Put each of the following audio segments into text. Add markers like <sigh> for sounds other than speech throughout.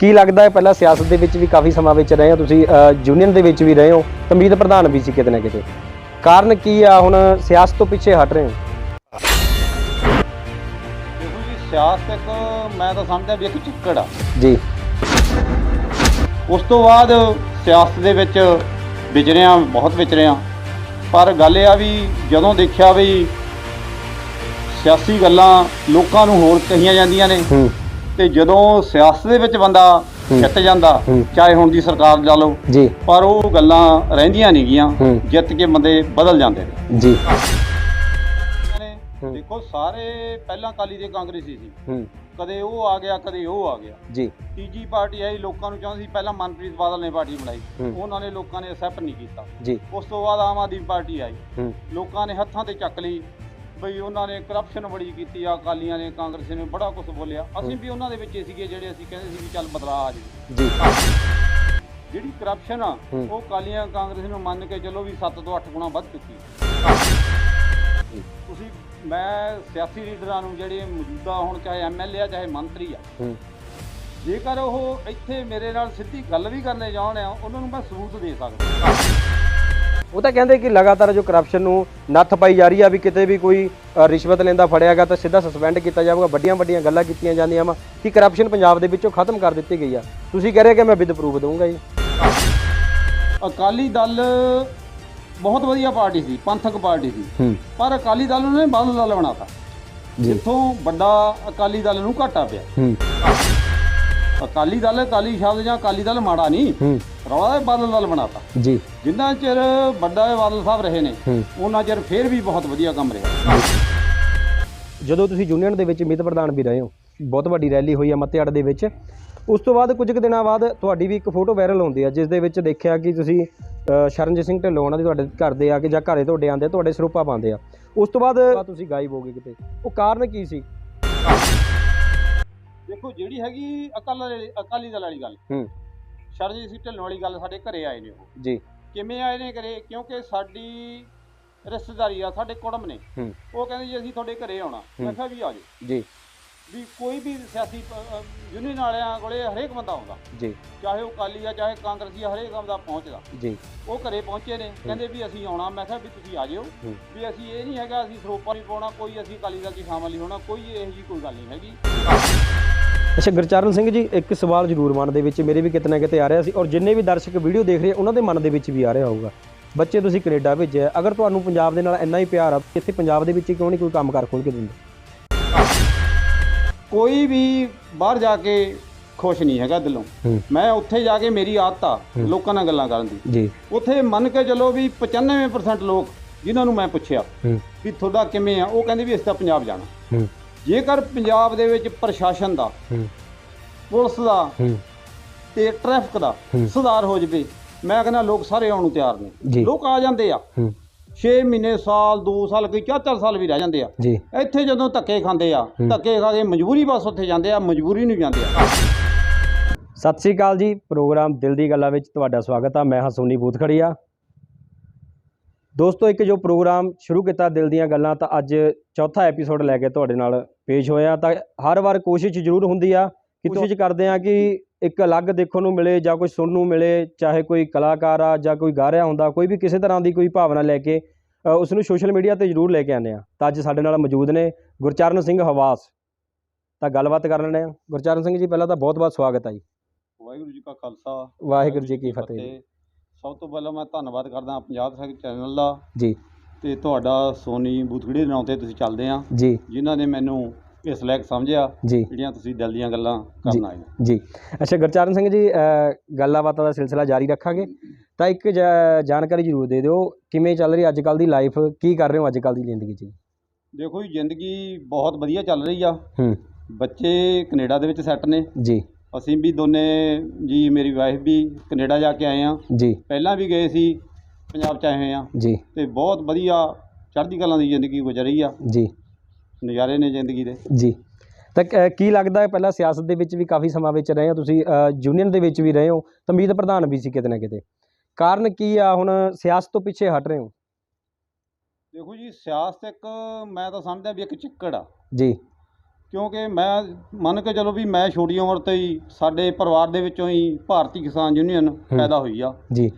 ਕੀ ਲੱਗਦਾ ਹੈ ਪਹਿਲਾਂ ਸਿਆਸਤ ਦੇ ਵਿੱਚ ਵੀ ਕਾਫੀ ਸਮਾਂ ਵਿੱਚ ਰਹੇ ਹੋ? ਤੁਸੀਂ ਯੂਨੀਅਨ ਦੇ ਵਿੱਚ ਵੀ ਰਹੇ ਹੋ। ਤਮੀਦ ਪ੍ਰਧਾਨ ਵੀ ਸੀ ਕਿਤੇ ਨਾ ਕਿਤੇ। ਕਾਰਨ ਕੀ ਆ? ਹੁਣ ਸਿਆਸਤ ਤੋਂ ਪਿੱਛੇ ਹਟ ਰਹੇ ਹੋ? ਦੇਖੋ ਜੀ ਸਿਆਸਤ ਇੱਕ ਮੈਂ ਤਾਂ ਸਮਝਦਾ ਵੀ ਇੱਕ ਚਿੱਕੜ ਆ। ਜੀ। ਉਸ ਤੋਂ ਬਾਅਦ ਸਿਆਸਤ ਦੇ ਵਿੱਚ ਵਿਚਰਿਆ ਬਹੁਤ ਵਿਚਰਿਆ ਪਰ ਗੱਲ ਇਹ ਆ ਵੀ ਜਦੋਂ ਦੇਖਿਆ ਵੀ ਸਿਆਸੀ ਗੱਲਾਂ ਲੋਕਾਂ ਨੂੰ ਹੋਰ ਕਹੀਆਂ ਜਾਂਦੀਆਂ ਨੇ ਹੂੰ। ਤੇ ਜਦੋਂ ਸਿਆਸਤ ਦੇ ਵਿੱਚ ਬੰਦਾ। ਜਿੱਤ ਜਾਂਦਾ। ਚਾਹੇ ਹੁਣ ਦੀ ਸਰਕਾਰ ਲਾ ਲਓ ਜੀ। ਪਰ ਉਹ ਗੱਲਾਂ ਰਹਿੰਦੀਆਂ ਨਹੀਂ ਗੀਆਂ। ਜਿੱਤ ਕੇ ਬੰਦੇ ਬਦਲ ਜਾਂਦੇ ਨੇ। ਜੀ। ਦੇਖੋ ਸਾਰੇ ਪਹਿਲਾਂ ਕਾਲੀ ਦੇ ਕਾਂਗਰਸੀ ਸੀ। ਕਦੇ ਉਹ ਆ ਗਿਆ ਕਦੇ ਉਹ ਆ ਗਿਆ। ਜੀ। ਤੀਜੀ ਪਾਰਟੀ ਆਈ ਲੋਕਾਂ ਨੂੰ ਚਾਹੁੰਦੀ ਸੀ ਪਹਿਲਾਂ ਮਨਪ੍ਰੀਤ ਬਾਦਲ ਨੇ ਪਾਰਟੀ ਬਣਾਈ। ਉਹਨਾਂ ਨੇ ਲੋਕਾਂ ਨੇ ਐਕਸੈਪਟ ਨਹੀਂ ਕੀਤਾ। ਜੀ। ਉਸ ਤੋਂ ਬਾਅਦ ਆਮ ਆਦਮੀ ਪਾਰਟੀ ਆਈ। ਲੋਕਾਂ ਨੇ ਹੱਥਾਂ ਤੇ ਚੱਕ ਲਈ। ਬਈ ਉਹਨਾਂ ਨੇ ਕਰਪਸ਼ਨ ਬੜੀ ਕੀਤੀ ਆ ਅਕਾਲੀਆਂ ਨੇ ਕਾਂਗਰਸ ਨੇ ਬੜਾ ਕੁਝ ਬੋਲਿਆ। ਅਸੀਂ ਵੀ ਉਹਨਾਂ ਦੇ ਵਿੱਚ ਹੀ ਸੀਗੇ ਜਿਹੜੇ ਅਸੀਂ ਕਹਿੰਦੇ ਸੀ ਵੀ ਚੱਲ ਬਦਲਾਅ ਆ ਜਾਵੇ। ਜੀ। ਜਿਹੜੀ ਕਰਪਸ਼ਨ ਆ। ਉਹ ਅਕਾਲੀਆਂ ਕਾਂਗਰਸ ਨੂੰ ਮੰਨ ਕੇ ਚੱਲੋ ਵੀ 7 ਤੋਂ 8 ਗੁਣਾ ਵੱਧ ਚੁੱਕੀ ਤੁਸੀਂ ਮੈਂ ਸਿਆਸੀ ਲੀਡਰਾਂ ਨੂੰ ਜਿਹੜੇ ਮੌਜੂਦਾ ਹੁਣ ਚਾਹੇ ਐਮਐਲਏ ਆ ਚਾਹੇ ਮੰਤਰੀ ਆ ਜੇਕਰ ਉਹ ਇੱਥੇ ਮੇਰੇ ਨਾਲ ਸਿੱਧੀ ਗੱਲ ਵੀ ਕਰਨੇ ਚਾਹੁੰਦੇ ਆ ਉਹਨਾਂ ਨੂੰ ਮੈਂ ਸਬੂਤ ਦੇ ਸਕਦਾ। ਉਹ ਤਾਂ ਕਹਿੰਦੇ ਕਿ ਲਗਾਤਾਰ ਜੋ ਕਰਪਸ਼ਨ ਨੂੰ ਨੱਥ ਪਾਈ ਜਾ ਰਹੀ ਆ ਵੀ ਕਿਤੇ ਵੀ ਕੋਈ ਰਿਸ਼ਵਤ ਲੈਂਦਾ ਫੜਿਆ ਗਿਆ ਤਾਂ ਸਿੱਧਾ ਸਸਪੈਂਡ ਕੀਤਾ ਜਾਊਗਾ ਵੱਡੀਆਂ ਵੱਡੀਆਂ ਗੱਲਾਂ ਕੀਤੀਆਂ ਜਾਂਦੀਆਂ ਵਾ ਕਿ ਕਰਪਸ਼ਨ ਪੰਜਾਬ ਦੇ ਵਿੱਚੋਂ ਖਤਮ ਕਰ ਦਿੱਤੀ ਗਈ ਆ। ਤੁਸੀਂ ਕਹਿ ਰਹੇ ਕਿ ਮੈਂ ਵਿਦ ਪ੍ਰੂਫ ਦਊਂਗਾ ਜੀ। ਅਕਾਲੀ ਦਲ ਬਹੁਤ ਵਧੀਆ ਪਾਰਟੀ ਸੀ ਪੰਥਕ ਪਾਰਟੀ ਸੀ। ਪਰ ਅਕਾਲੀ ਦਲ ਨੇ ਬਾਦਲ ਦਲ ਬਣਾਤਾ। ਜਿੱਥੋਂ ਵੱਡਾ ਅਕਾਲੀ ਦਲ ਨੂੰ ਘਾਟਾ ਪਿਆ। ਹੂੰ। ਅਕਾਲੀ ਦਲ ਅਕਾਲੀ ਸ਼ਬਦ ਜਾਂ ਅਕਾਲੀ ਦਲ ਮਾੜਾ ਨਹੀਂ। ਹੂੰ। ਰੌਲਾ ਬਾਦਲ ਦਲ ਬਣਾਤਾ। ਜੀ। ਜਿੰਨਾ ਚਿਰ ਵੱਡਾ ਬਾਦਲ ਸਾਹਿਬ ਰਹੇ ਨੇ ਹੂੰ। ਉਹਨਾਂ ਚਿਰ ਫੇਰ ਵੀ ਬਹੁਤ ਵਧੀਆ ਕੰਮ ਰਿਹਾ। ਜਦੋਂ ਤੁਸੀਂ ਯੂਨੀਅਨ ਦੇ ਵਿੱਚ ਮਿਤ ਪ੍ਰਧਾਨ ਵੀ ਰਹੇ ਹੋ ਬਹੁਤ ਵੱਡੀ ਰੈਲੀ ਹੋਈ ਆ ਮੱਤੇਆੜ ਦੇ ਵਿੱਚ। ਉਸ ਤੋਂ ਬਾਅਦ ਕੁਝ ਕੁ ਦਿਨਾਂ ਬਾਅਦ ਤੁਹਾਡੀ ਵੀ ਇੱਕ ਫੋਟੋ ਵਾਇਰਲ ਹੁੰਦੀ ਆ ਜਿਸ ਦੇ ਵਿੱਚ ਦੇਖਿਆ ਕਿ ਤੁਸੀਂ ਸ਼ਰਨਜੀਤ ਸਿੰਘ ਢਿੱਲੋਂ ਉਹਨਾਂ ਦੇ ਤੁਹਾਡੇ ਘਰ ਦੇ ਆ ਕੇ ਜਾਂ ਘਰੇ ਤੁਹਾਡੇ ਆਉਂਦੇ ਆ, ਤੁਹਾਡੇ ਸਰੂਪਾ ਪਾਉਂਦੇ ਆ। ਉਸ ਤੋਂ ਬਾਅਦ ਤੁਸੀਂ ਗਾਇਬ ਹੋ ਗਏ ਕਿਤੇ। ਉਹ ਕਾਰਨ ਕੀ ਸੀ? ਦੇਖੋ ਜਿਹੜੀ ਹੈਗੀ ਅਕਾਲੀ ਅਕਾਲੀ ਦਲ ਵਾਲੀ ਗੱਲ। ਹੂੰ। ਸ਼ਰਜੀਤ ਸਿੰਘ ਢਿੱਲੋਂ ਵਾਲੀ ਗੱਲ ਸਾਡੇ ਘਰੇ ਆਏ ਨੇ ਉਹ। ਜੀ। ਕਿਵੇਂ ਆਏ ਨੇ ਘਰੇ? ਕਿਉਂਕਿ ਸਾਡੀ ਰਿਸ਼ਤੇਦਾਰੀ ਆ ਸਾਡੇ ਕੁੜਮ ਨੇ। ਹੂੰ। ਉਹ ਕਹਿੰਦੇ ਜੀ ਅਸੀਂ ਤੁਹਾਡੇ ਘਰੇ ਆਉਣਾ। ਮੈਂ ਕਿਹਾ ਵੀ ਆ ਜਾਓ। ਜੀ। ਵੀ ਕੋਈ ਵੀ ਸਿਆਸੀ ਯੂਨੀਅਨ ਵਾਲਿਆਂ ਕੋਲੇ ਹਰੇਕ ਬੰਦਾ ਆਉਂਦਾ। ਜੀ। ਚਾਹੇ ਉਹ ਕਾਲੀ ਆ ਚਾਹੇ ਕਾਂਗਰਸੀ ਆ ਹਰੇਕ ਬੰਦਾ ਪਹੁੰਚਦਾ। ਜੀ। ਉਹ ਘਰੇ ਪਹੁੰਚੇ ਨੇ। ਕਹਿੰਦੇ ਵੀ ਅਸੀਂ ਆਉਣਾ। ਮੈਂ ਕਿਹਾ ਵੀ ਤੁਸੀਂ ਆ ਜਿਓ ਹੂੰ। ਵੀ ਅਸੀਂ ਇਹ ਨਹੀਂ ਹੈਗਾ ਅਸੀਂ ਸਰੋਪਾ ਨਹੀਂ ਪਾਉਣਾ। ਕੋਈ ਅਸੀਂ ਅਕਾਲੀ ਦਲ 'ਚ ਸ਼ਾਮਲ ਨਹੀਂ ਹੋਣਾ। ਕੋਈ ਇਹੋ ਜੀ ਕੋਈ ਗੱਲ ਨਹੀਂ ਹੈਗੀ। ਅੱਛਾ ਗੁਰਚਰਨ ਸਿੰਘ ਜੀ ਇੱਕ ਸਵਾਲ ਜ਼ਰੂਰ ਮਨ ਦੇ ਵਿੱਚ ਮੇਰੇ ਵੀ ਕਿਤੇ ਨਾ ਕਿਤੇ ਆ ਰਿਹਾ ਸੀ ਔਰ ਜਿੰਨੇ ਵੀ ਦਰਸ਼ਕ ਵੀਡੀਓ ਦੇਖ ਰਹੇ ਉਹਨਾਂ ਦੇ ਮਨ ਦੇ ਵਿੱਚ ਵੀ ਆ ਰਿਹਾ ਹੋਊਗਾ। ਬੱਚੇ ਤੁਸੀਂ ਕੈਨੇਡਾ ਭੇਜਿਆ ਅਗਰ ਤੁਹਾਨੂੰ ਪੰਜਾਬ ਦੇ ਨਾਲ ਇੰਨਾ ਹੀ ਪਿਆਰ ਆ ਇੱਥੇ ਪੰਜਾਬ ਦੇ ਵਿੱਚ ਕਿਉਂ ਨਹੀਂ ਕੋਈ ਕੰਮਕਾਰ ਖੋਲ ਕੇ ਦਿੰਦੇ? ਕੋਈ ਵੀ ਬਾਹਰ ਜਾ ਕੇ ਖੁਸ਼ ਨਹੀਂ ਹੈਗਾ ਦਿਲੋਂ। ਮੈਂ ਉੱਥੇ ਜਾ ਕੇ ਮੇਰੀ ਆਦਤ ਆ ਲੋਕਾਂ ਨਾਲ ਗੱਲਾਂ ਕਰਨ ਦੀ। ਜੀ। ਉੱਥੇ ਮੰਨ ਕੇ ਚੱਲੋ ਵੀ 95% ਲੋਕ ਜਿਨ੍ਹਾਂ ਨੂੰ ਮੈਂ ਪੁੱਛਿਆ ਵੀ ਤੁਹਾਡਾ ਕਿਵੇਂ ਆ ਉਹ ਕਹਿੰਦੇ ਵੀ ਅਸੀਂ ਤਾਂ ਪੰਜਾਬ ਜਾਣਾ। ਜੇਕਰ ਪੰਜਾਬ ਦੇ ਵਿੱਚ ਪ੍ਰਸ਼ਾਸਨ ਦਾ ਪੁਲਿਸ ਦਾ ਤੇ ਟ੍ਰੈਫਿਕ ਦਾ। ਸੁਧਾਰ ਹੋ ਜਵੇ ਮੈਂ ਕਹਿੰਦਾ ਲੋਕ ਸਾਰੇ ਆਉਣ ਨੂੰ ਤਿਆਰ ਨੇ। ਲੋਕ ਆ ਜਾਂਦੇ ਆ। ਹੂੰ। 6 ਮਹੀਨੇ ਸਾਲ 2 ਸਾਲ ਕੋਈ 4-4 ਸਾਲ ਵੀ ਰਹਿ ਜਾਂਦੇ ਆ। ਇੱਥੇ ਜਦੋਂ ਧੱਕੇ ਖਾਂਦੇ ਆ ਧੱਕੇ ਖਾ ਕੇ ਮਜਬੂਰੀ ਬਸ ਉੱਥੇ ਜਾਂਦੇ ਆ ਮਜਬੂਰੀ ਨੂੰ ਜਾਂਦੇ ਆ। ਸਤਿ ਸ੍ਰੀ ਅਕਾਲ ਜੀ ਪ੍ਰੋਗਰਾਮ ਦਿਲ ਦੀ ਗੱਲਾਂ ਵਿੱਚ ਤੁਹਾਡਾ ਸਵਾਗਤ ਆ ਮੈਂ ਹਾਂ ਸੋਨੀ ਬੂਥਖੜੀਆ। ਦੋਸਤੋ ਇੱਕ ਜੋ ਪ੍ਰੋਗਰਾਮ ਸ਼ੁਰੂ ਕੀਤਾ ਦਿਲ ਦੀਆਂ ਗੱਲਾਂ ਤਾਂ ਅੱਜ ਚੌਥਾ ਐਪੀਸੋਡ ਲੈ ਕੇ ਤੁਹਾਡੇ ਨਾਲ ਪੇਸ਼ ਹੋਇਆ ਤਾਂ ਹਰ ਵਾਰ ਕੋਸ਼ਿਸ਼ ਜ਼ਰੂਰ ਹੁੰਦੀ ਆ ਕਿ ਕੋਸ਼ਿਸ਼ ਕਰਦੇ ਆ ਕਿ ਇੱਕ ਅਲੱਗ ਦੇਖਣ ਨੂੰ ਮਿਲੇ ਜਾਂ ਕੋਈ ਸੁਣਨ ਨੂੰ ਮਿਲੇ ਚਾਹੇ ਕੋਈ ਕਲਾਕਾਰ ਆ ਜਾਂ ਕੋਈ ਗਾ ਰਿਹਾ ਹੁੰਦਾ ਕੋਈ ਵੀ ਕਿਸੇ ਤਰ੍ਹਾਂ ਦੀ ਕੋਈ ਭਾਵਨਾ ਲੈ ਕੇ ਉਸ ਨੂੰ ਸੋਸ਼ਲ ਮੀਡੀਆ ਤੇ ਜ਼ਰੂਰ ਲੈ ਕੇ ਆਉਂਦੇ ਆ। ਤਾਂ ਅੱਜ ਸਾਡੇ ਨਾਲ ਮੌਜੂਦ ਨੇ ਗੁਰਚਰਨ ਸਿੰਘ ਹਵਾਸ। ਤਾਂ ਗੱਲਬਾਤ ਕਰ ਲੈਂਦੇ ਆ। ਗੁਰਚਰਨ ਸਿੰਘ ਜੀ ਪਹਿਲਾਂ ਤਾਂ ਬਹੁਤ-ਬਹੁਤ ਸਵਾਗਤ ਆ ਜੀ। ਵਾਹਿਗੁਰੂ ਜੀ ਕਾ ਖਾਲਸਾ ਵਾਹਿਗੁਰੂ ਜੀ ਕੀ ਫਤਿਹ। ਸਭ ਤੋਂ ਪਹਿਲਾਂ ਮੈਂ ਧੰਨਵਾਦ ਕਰਦਾ ਪੰਜਾਬ ਸਾਹਿਬ ਚੈਨਲ ਦਾ। ਜੀ। ਤੇ ਤੁਹਾਡਾ ਸੋਨੀ ਬੂਥਗੜੀ ਦੇ ਨਾਂ ਤੇ ਤੁਸੀਂ ਚੱਲਦੇ ਆ। ਜੀ। ਜਿਨ੍ਹਾਂ ਨੇ ਮੈਨੂੰ ਇਸ ਲਾਇਕ ਸਮਝਿਆ ਜੀ। ਜਿਹੜੀਆਂ ਤੁਸੀਂ ਦਿਲ ਦੀਆਂ ਗੱਲਾਂ ਕਰਨ ਆਏ। ਜੀ। ਅੱਛਾ ਗੁਰਚਰਨ ਸਿੰਘ ਜੀ ਗੱਲਾਂ ਬਾਤਾਂ ਦਾ ਸਿਲਸਿਲਾ ਜਾਰੀ ਰੱਖਾਂਗੇ। ਤਾਂ ਇੱਕ ਜਾਣਕਾਰੀ ਜ਼ਰੂਰ ਦੇ ਦਿਓ ਕਿਵੇਂ ਚੱਲ ਰਹੀ ਅੱਜ ਕੱਲ ਦੀ ਲਾਈਫ ਕੀ ਕਰ ਰਹੇ ਹੋ ਅੱਜ ਕੱਲ ਦੀ ਜ਼ਿੰਦਗੀ 'ਚ? ਦੇਖੋ ਜੀ ਜ਼ਿੰਦਗੀ ਬਹੁਤ ਵਧੀਆ ਚੱਲ ਰਹੀ ਆ। ਹੂੰ। ਬੱਚੇ ਕੈਨੇਡਾ ਦੇ ਵਿੱਚ ਸੈੱਟ ਨੇ। ਜੀ। ਅਸੀਂ ਵੀ ਦੋਨੇ ਜੀ ਮੇਰੀ ਵਾਈਫ ਵੀ ਕੈਨੇਡਾ ਜਾ ਕੇ ਆਏ ਆ। ਜੀ। ਪਹਿਲਾਂ ਵੀ ਗਏ ਸੀ। ਪੰਜਾਬ ਚ ਆਏ ਹੋਏ ਆ। ਜੀ। ਤੇ ਬਹੁਤ ਵਧੀਆ ਚੜ੍ਹਦੀ ਕਲਾਂ ਦੀ ਜ਼ਿੰਦਗੀ ਗੁਜ਼ਰ ਆ। ਜੀ। ਨਜ਼ਾਰੇ ਨੇ ਜ਼ਿੰਦਗੀ ਦੇ। ਜੀ। ਤਾਂ ਕ- ਕੀ ਲੱਗਦਾ ਹੈ ਪਹਿਲਾਂ ਸਿਆਸਤ ਦੇ ਵਿੱਚ ਵੀ ਕਾਫੀ ਸਮਾਂ ਵਿੱਚ ਰਹੇ ਹੋ? ਤੁਸੀਂ ਯੂਨੀਅਨ ਦੇ ਵਿੱਚ ਵੀ ਰਹੇ ਹੋ? ਤਮੀਦ ਪ੍ਰਧਾਨ ਵੀ ਸੀ ਕਿਤੇ ਨਾ ਕਿਤੇ। ਕਾਰਨ ਕੀ ਆ? ਹੁਣ ਸਿਆਸਤ ਤੋਂ ਪਿੱਛੇ ਹਟ ਰਹੇ ਹੋ? ਦੇਖੋ ਜੀ ਸਿਆਸਤ ਇੱਕ ਮੈਂ ਤਾਂ ਸਮਝਦਾ ਵੀ ਇੱਕ ਚਿੱਕੜ ਆ। ਜੀ। ਕਿਉਂਕਿ ਮੈਂ ਮੰਨ ਕੇ ਚਲੋ ਵੀ ਮੈਂ ਛੋਟੀ ਉਮਰ ਤੋਂ ਹੀ ਸਾਡੇ ਪਰਿਵਾਰ ਦੇ ਵਿੱਚੋਂ ਹੀ ਭਾਰਤੀ ਕਿਸਾਨ ਯੂਨੀਅਨ ਪੈਦਾ ਹੋਈ ਆ। ਜੀ।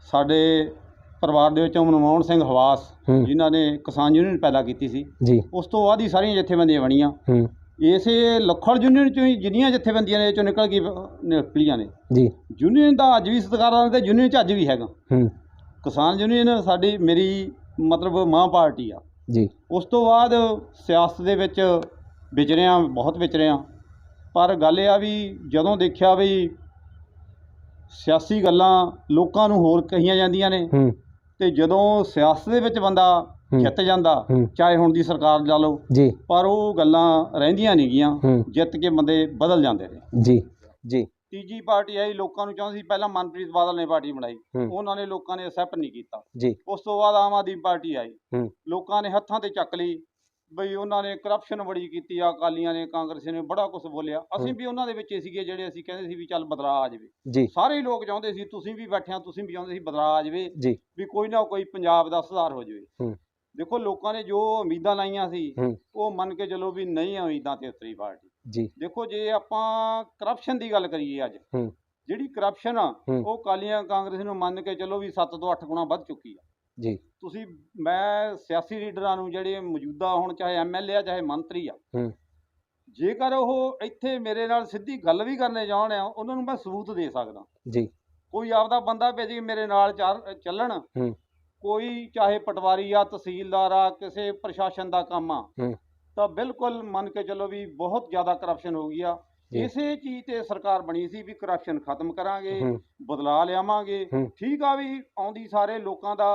ਸਾਡੇ ਪਰਿਵਾਰ ਦੇ ਵਿੱਚੋਂ ਮਨਮੋਹਨ ਸਿੰਘ ਹਵਾਸ ਹੂੰ। ਜਿਨ੍ਹਾਂ ਨੇ ਕਿਸਾਨ ਯੂਨੀਅਨ ਪੈਦਾ ਕੀਤੀ ਸੀ। ਜੀ। ਉਸ ਤੋਂ ਬਾਅਦ ਹੀ ਸਾਰੀਆਂ ਜਥੇਬੰਦੀਆਂ ਬਣੀਆਂ। ਹੂੰ। ਇਸੇ ਲੱਖੜ ਯੂਨੀਅਨ ਚੋਂ ਹੀ ਜਿੰਨੀਆਂ ਜਥੇਬੰਦੀਆਂ ਨੇ ਇਹ ਚੋਂ ਨਿਕਲ ਕੇ ਨਿਕਲੀਆਂ ਨੇ। ਜੀ। ਯੂਨੀਅਨ ਦਾ ਅੱਜ ਵੀ ਸਤਿਕਾਰ ਆ ਤੇ ਯੂਨੀਅਨ ਚ ਅੱਜ ਵੀ ਹੈਗਾ। ਹੂੰ। ਕਿਸਾਨ ਯੂਨੀਅਨ ਸਾਡੀ ਮੇਰੀ ਮਤਲਬ ਮਾਂ ਪਾਰਟੀ ਆ। ਜੀ। ਉਸ ਤੋਂ ਬਾਅਦ ਸਿਆਸਤ ਦੇ ਵਿੱਚ ਵਿਚਰਿਆ ਬਹੁਤ ਵਿਚਰਿਆ ਪਰ ਗੱਲ ਇਹ ਆ ਵੀ ਜਦੋਂ ਦੇਖਿਆ ਵੀ ਸਿਆਸੀ ਗੱਲਾਂ ਲੋਕਾਂ ਨੂੰ ਹੋਰ ਕਹੀਆਂ ਜਾਂਦੀਆਂ ਨੇ ਹੂੰ। ਤੇ ਜਦੋਂ ਸਿਆਸਤ ਦੇ ਵਿੱਚ ਬੰਦਾ। ਜਿੱਤ ਜਾਂਦਾ ਚਾਹੇ ਹੁਣ ਦੀ ਸਰਕਾਰ ਲਾ ਲਓ ਜੀ। ਪਰ ਉਹ ਗੱਲਾਂ ਰਹਿੰਦੀਆਂ ਨਹੀਂ ਗੀਆਂ ਜਿੱਤ ਕੇ ਬੰਦੇ ਬਦਲ ਜਾਂਦੇ ਨੇ। ਜੀ ਜੀ। ਤੀਜੀ ਪਾਰਟੀ ਆਈ ਲੋਕਾਂ ਨੂੰ ਚਾਹੁੰਦੀ ਸੀ ਪਹਿਲਾਂ ਮਨਪ੍ਰੀਤ ਬਾਦਲ ਨੇ ਪਾਰਟੀ ਬਣਾਈ। ਉਹਨਾਂ ਨੇ ਲੋਕਾਂ ਨੇ ਐਕਸੈਪਟ ਨਹੀਂ ਕੀਤਾ। ਉਸ ਤੋਂ ਬਾਅਦ ਆਮ ਆਦਮੀ ਪਾਰਟੀ ਆਈ। ਲੋਕਾਂ ਨੇ ਹੱਥਾਂ ਤੇ ਚੱਕ ਲਈ। ਬਈ ਉਹਨਾਂ ਨੇ ਕਰਪਸ਼ਨ ਬੜੀ ਕੀਤੀ ਆ ਅਕਾਲੀਆਂ ਨੇ ਕਾਂਗਰਸੀ ਨੇ ਬੜਾ ਕੁਝ ਬੋਲਿਆ। ਅਸੀਂ। ਵੀ ਉਹਨਾਂ ਦੇ ਵਿੱਚ ਹੀ ਸੀਗੇ ਜਿਹੜੇ ਅਸੀਂ ਕਹਿੰਦੇ ਸੀ ਵੀ ਚੱਲ ਬਦਲਾਅ ਆ ਜਾਵੇ। ਸਾਰੇ ਹੀ ਲੋਕ ਚਾਹੁੰਦੇ ਸੀ ਤੁਸੀਂ ਵੀ ਬੈਠਿਆ ਤੁਸੀਂ ਵੀ ਚਾਹੁੰਦੇ ਸੀ ਬਦਲਾਅ ਆ ਜਾਵੇ ਵੀ ਕੋਈ ਨਾ ਕੋਈ ਪੰਜਾਬ ਦਾ ਸੁਧਾਰ ਹੋ ਜਾਵੇ। ਦੇਖੋ ਲੋਕਾਂ ਨੇ ਜੋ ਉਮੀਦਾਂ ਲਾਈਆਂ ਸੀ ਉਹ ਮੰਨ ਕੇ ਚੱਲੋ ਵੀ ਨਹੀਂ ਉਮੀਦਾਂ ਤੇ ਉਤਰੀ ਪਾਰਟੀ। ਜੀ। ਦੇਖੋ ਜੇ ਆਪਾਂ ਕਰਪਸ਼ਨ ਦੀ ਗੱਲ ਕਰੀਏ ਅੱਜ ਜਿਹੜੀ ਕਰਪਸ਼ਨ ਆ। ਉਹ ਕਾਲੀਆਂ ਕਾਂਗਰਸ ਨੂੰ ਮੰਨ ਕੇ ਚੱਲੋ ਵੀ 7 ਤੋਂ 8 ਗੁਣਾ ਵੱਧ ਚੁੱਕੀ ਆ। ਜੀ। ਤੁਸੀਂ ਮੈਂ ਸਿਆਸੀ ਲੀਡਰਾਂ ਨੂੰ ਜਿਹੜੇ ਮੌਜੂਦਾ ਹੁਣ ਚਾਹੇ ਐਮਐਲਏ ਆ ਚਾਹੇ ਮੰਤਰੀ ਆ ਜੇਕਰ ਉਹ ਇੱਥੇ ਮੇਰੇ ਨਾਲ ਸਿੱਧੀ ਗੱਲ ਵੀ ਕਰਨੇ ਚਾਹਣ ਆ ਉਹਨਾਂ ਨੂੰ ਮੈਂ ਸਬੂਤ ਦੇ ਸਕਦਾ। ਜੀ। ਕੋਈ ਆਪਦਾ ਬੰਦਾ ਭੇਜ ਕੇ ਮੇਰੇ ਨਾਲ ਚੱਲਣ। ਕੋਈ ਚਾਹੇ ਪਟਵਾਰੀ ਆ ਤਹਿਸੀਲਦਾਰ ਆ ਕਿਸੇ ਪ੍ਰਸ਼ਾਸਨ ਦਾ ਕੰਮ ਆ ਤਾਂ ਬਿਲਕੁਲ ਮੰਨ ਕੇ ਚੱਲੋ ਵੀ ਬਹੁਤ ਜ਼ਿਆਦਾ ਕਰਪਸ਼ਨ ਹੋ ਗਈ ਆ। ਇਸੇ ਚੀਜ਼ ਤੇ ਸਰਕਾਰ ਬਣੀ ਸੀ ਵੀ ਕਰਪਸ਼ਨ ਖਤਮ ਕਰਾਂਗੇ ਬਦਲਾ ਲਿਆਵਾਂਗੇ। ਠੀਕ ਆ ਵੀ ਆਉਂਦੀ ਸਾਰੇ ਲੋਕਾਂ ਦਾ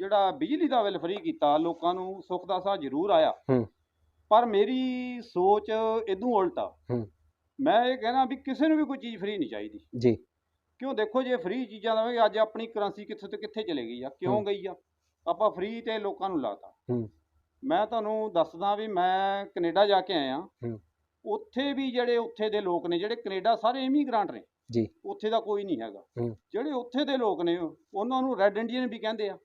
ਜਿਹੜਾ ਬਿਜਲੀ ਦਾ ਬਿੱਲ ਫ੍ਰੀ ਕੀਤਾ ਲੋਕਾਂ ਨੂੰ ਸੁੱਖ ਦਾ ਸਾਹ ਜ਼ਰੂਰ ਆਇਆ। ਹੂੰ। ਪਰ ਮੇਰੀ ਸੋਚ ਇਦੋਂ ਉਲਟ ਆ। ਹੂੰ। ਮੈਂ ਇਹ ਕਹਿਣਾ ਵੀ ਕਿਸੇ ਨੂੰ ਵੀ ਕੋਈ ਚੀਜ਼ ਫ੍ਰੀ ਨਹੀਂ ਚਾਹੀਦੀ। ਜੀ। ਕਿਉਂ ਦੇਖੋ ਜੇ ਫ੍ਰੀ ਚੀਜ਼ਾਂ ਦੇਵਾਂਗੇ ਅੱਜ ਆਪਣੀ ਕਰੰਸੀ ਕਿੱਥੇ ਤੇ ਕਿੱਥੇ ਚਲੇ ਗਈ ਆ ਕਿਉਂ। ਗਈ ਆ? ਆਪਾਂ ਫ੍ਰੀ ਤੇ ਲੋਕਾਂ ਨੂੰ ਲਾਤਾ। ਹੂੰ। ਮੈਂ ਤੁਹਾਨੂੰ ਦੱਸਦਾ ਵੀ ਮੈਂ ਕੈਨੇਡਾ ਜਾ ਕੇ ਆਇਆ। ਹੂੰ। ਉੱਥੇ ਵੀ ਜਿਹੜੇ ਉੱਥੇ ਦੇ ਲੋਕ ਨੇ ਜਿਹੜੇ ਕੈਨੇਡਾ ਸਾਰੇ ਇਮੀਗ੍ਰਾਂਟ ਨੇ ਜੀ। ਉੱਥੇ ਦਾ ਕੋਈ ਨਹੀਂ ਹੈਗਾ। ਜਿਹੜੇ ਉੱਥੇ ਦੇ ਲੋਕ ਨੇ ਉਹਨਾਂ ਨੂੰ ਰੈੱਡ ਇੰਡੀਅਨ ਵੀ ਕਹਿੰਦੇ ਆ।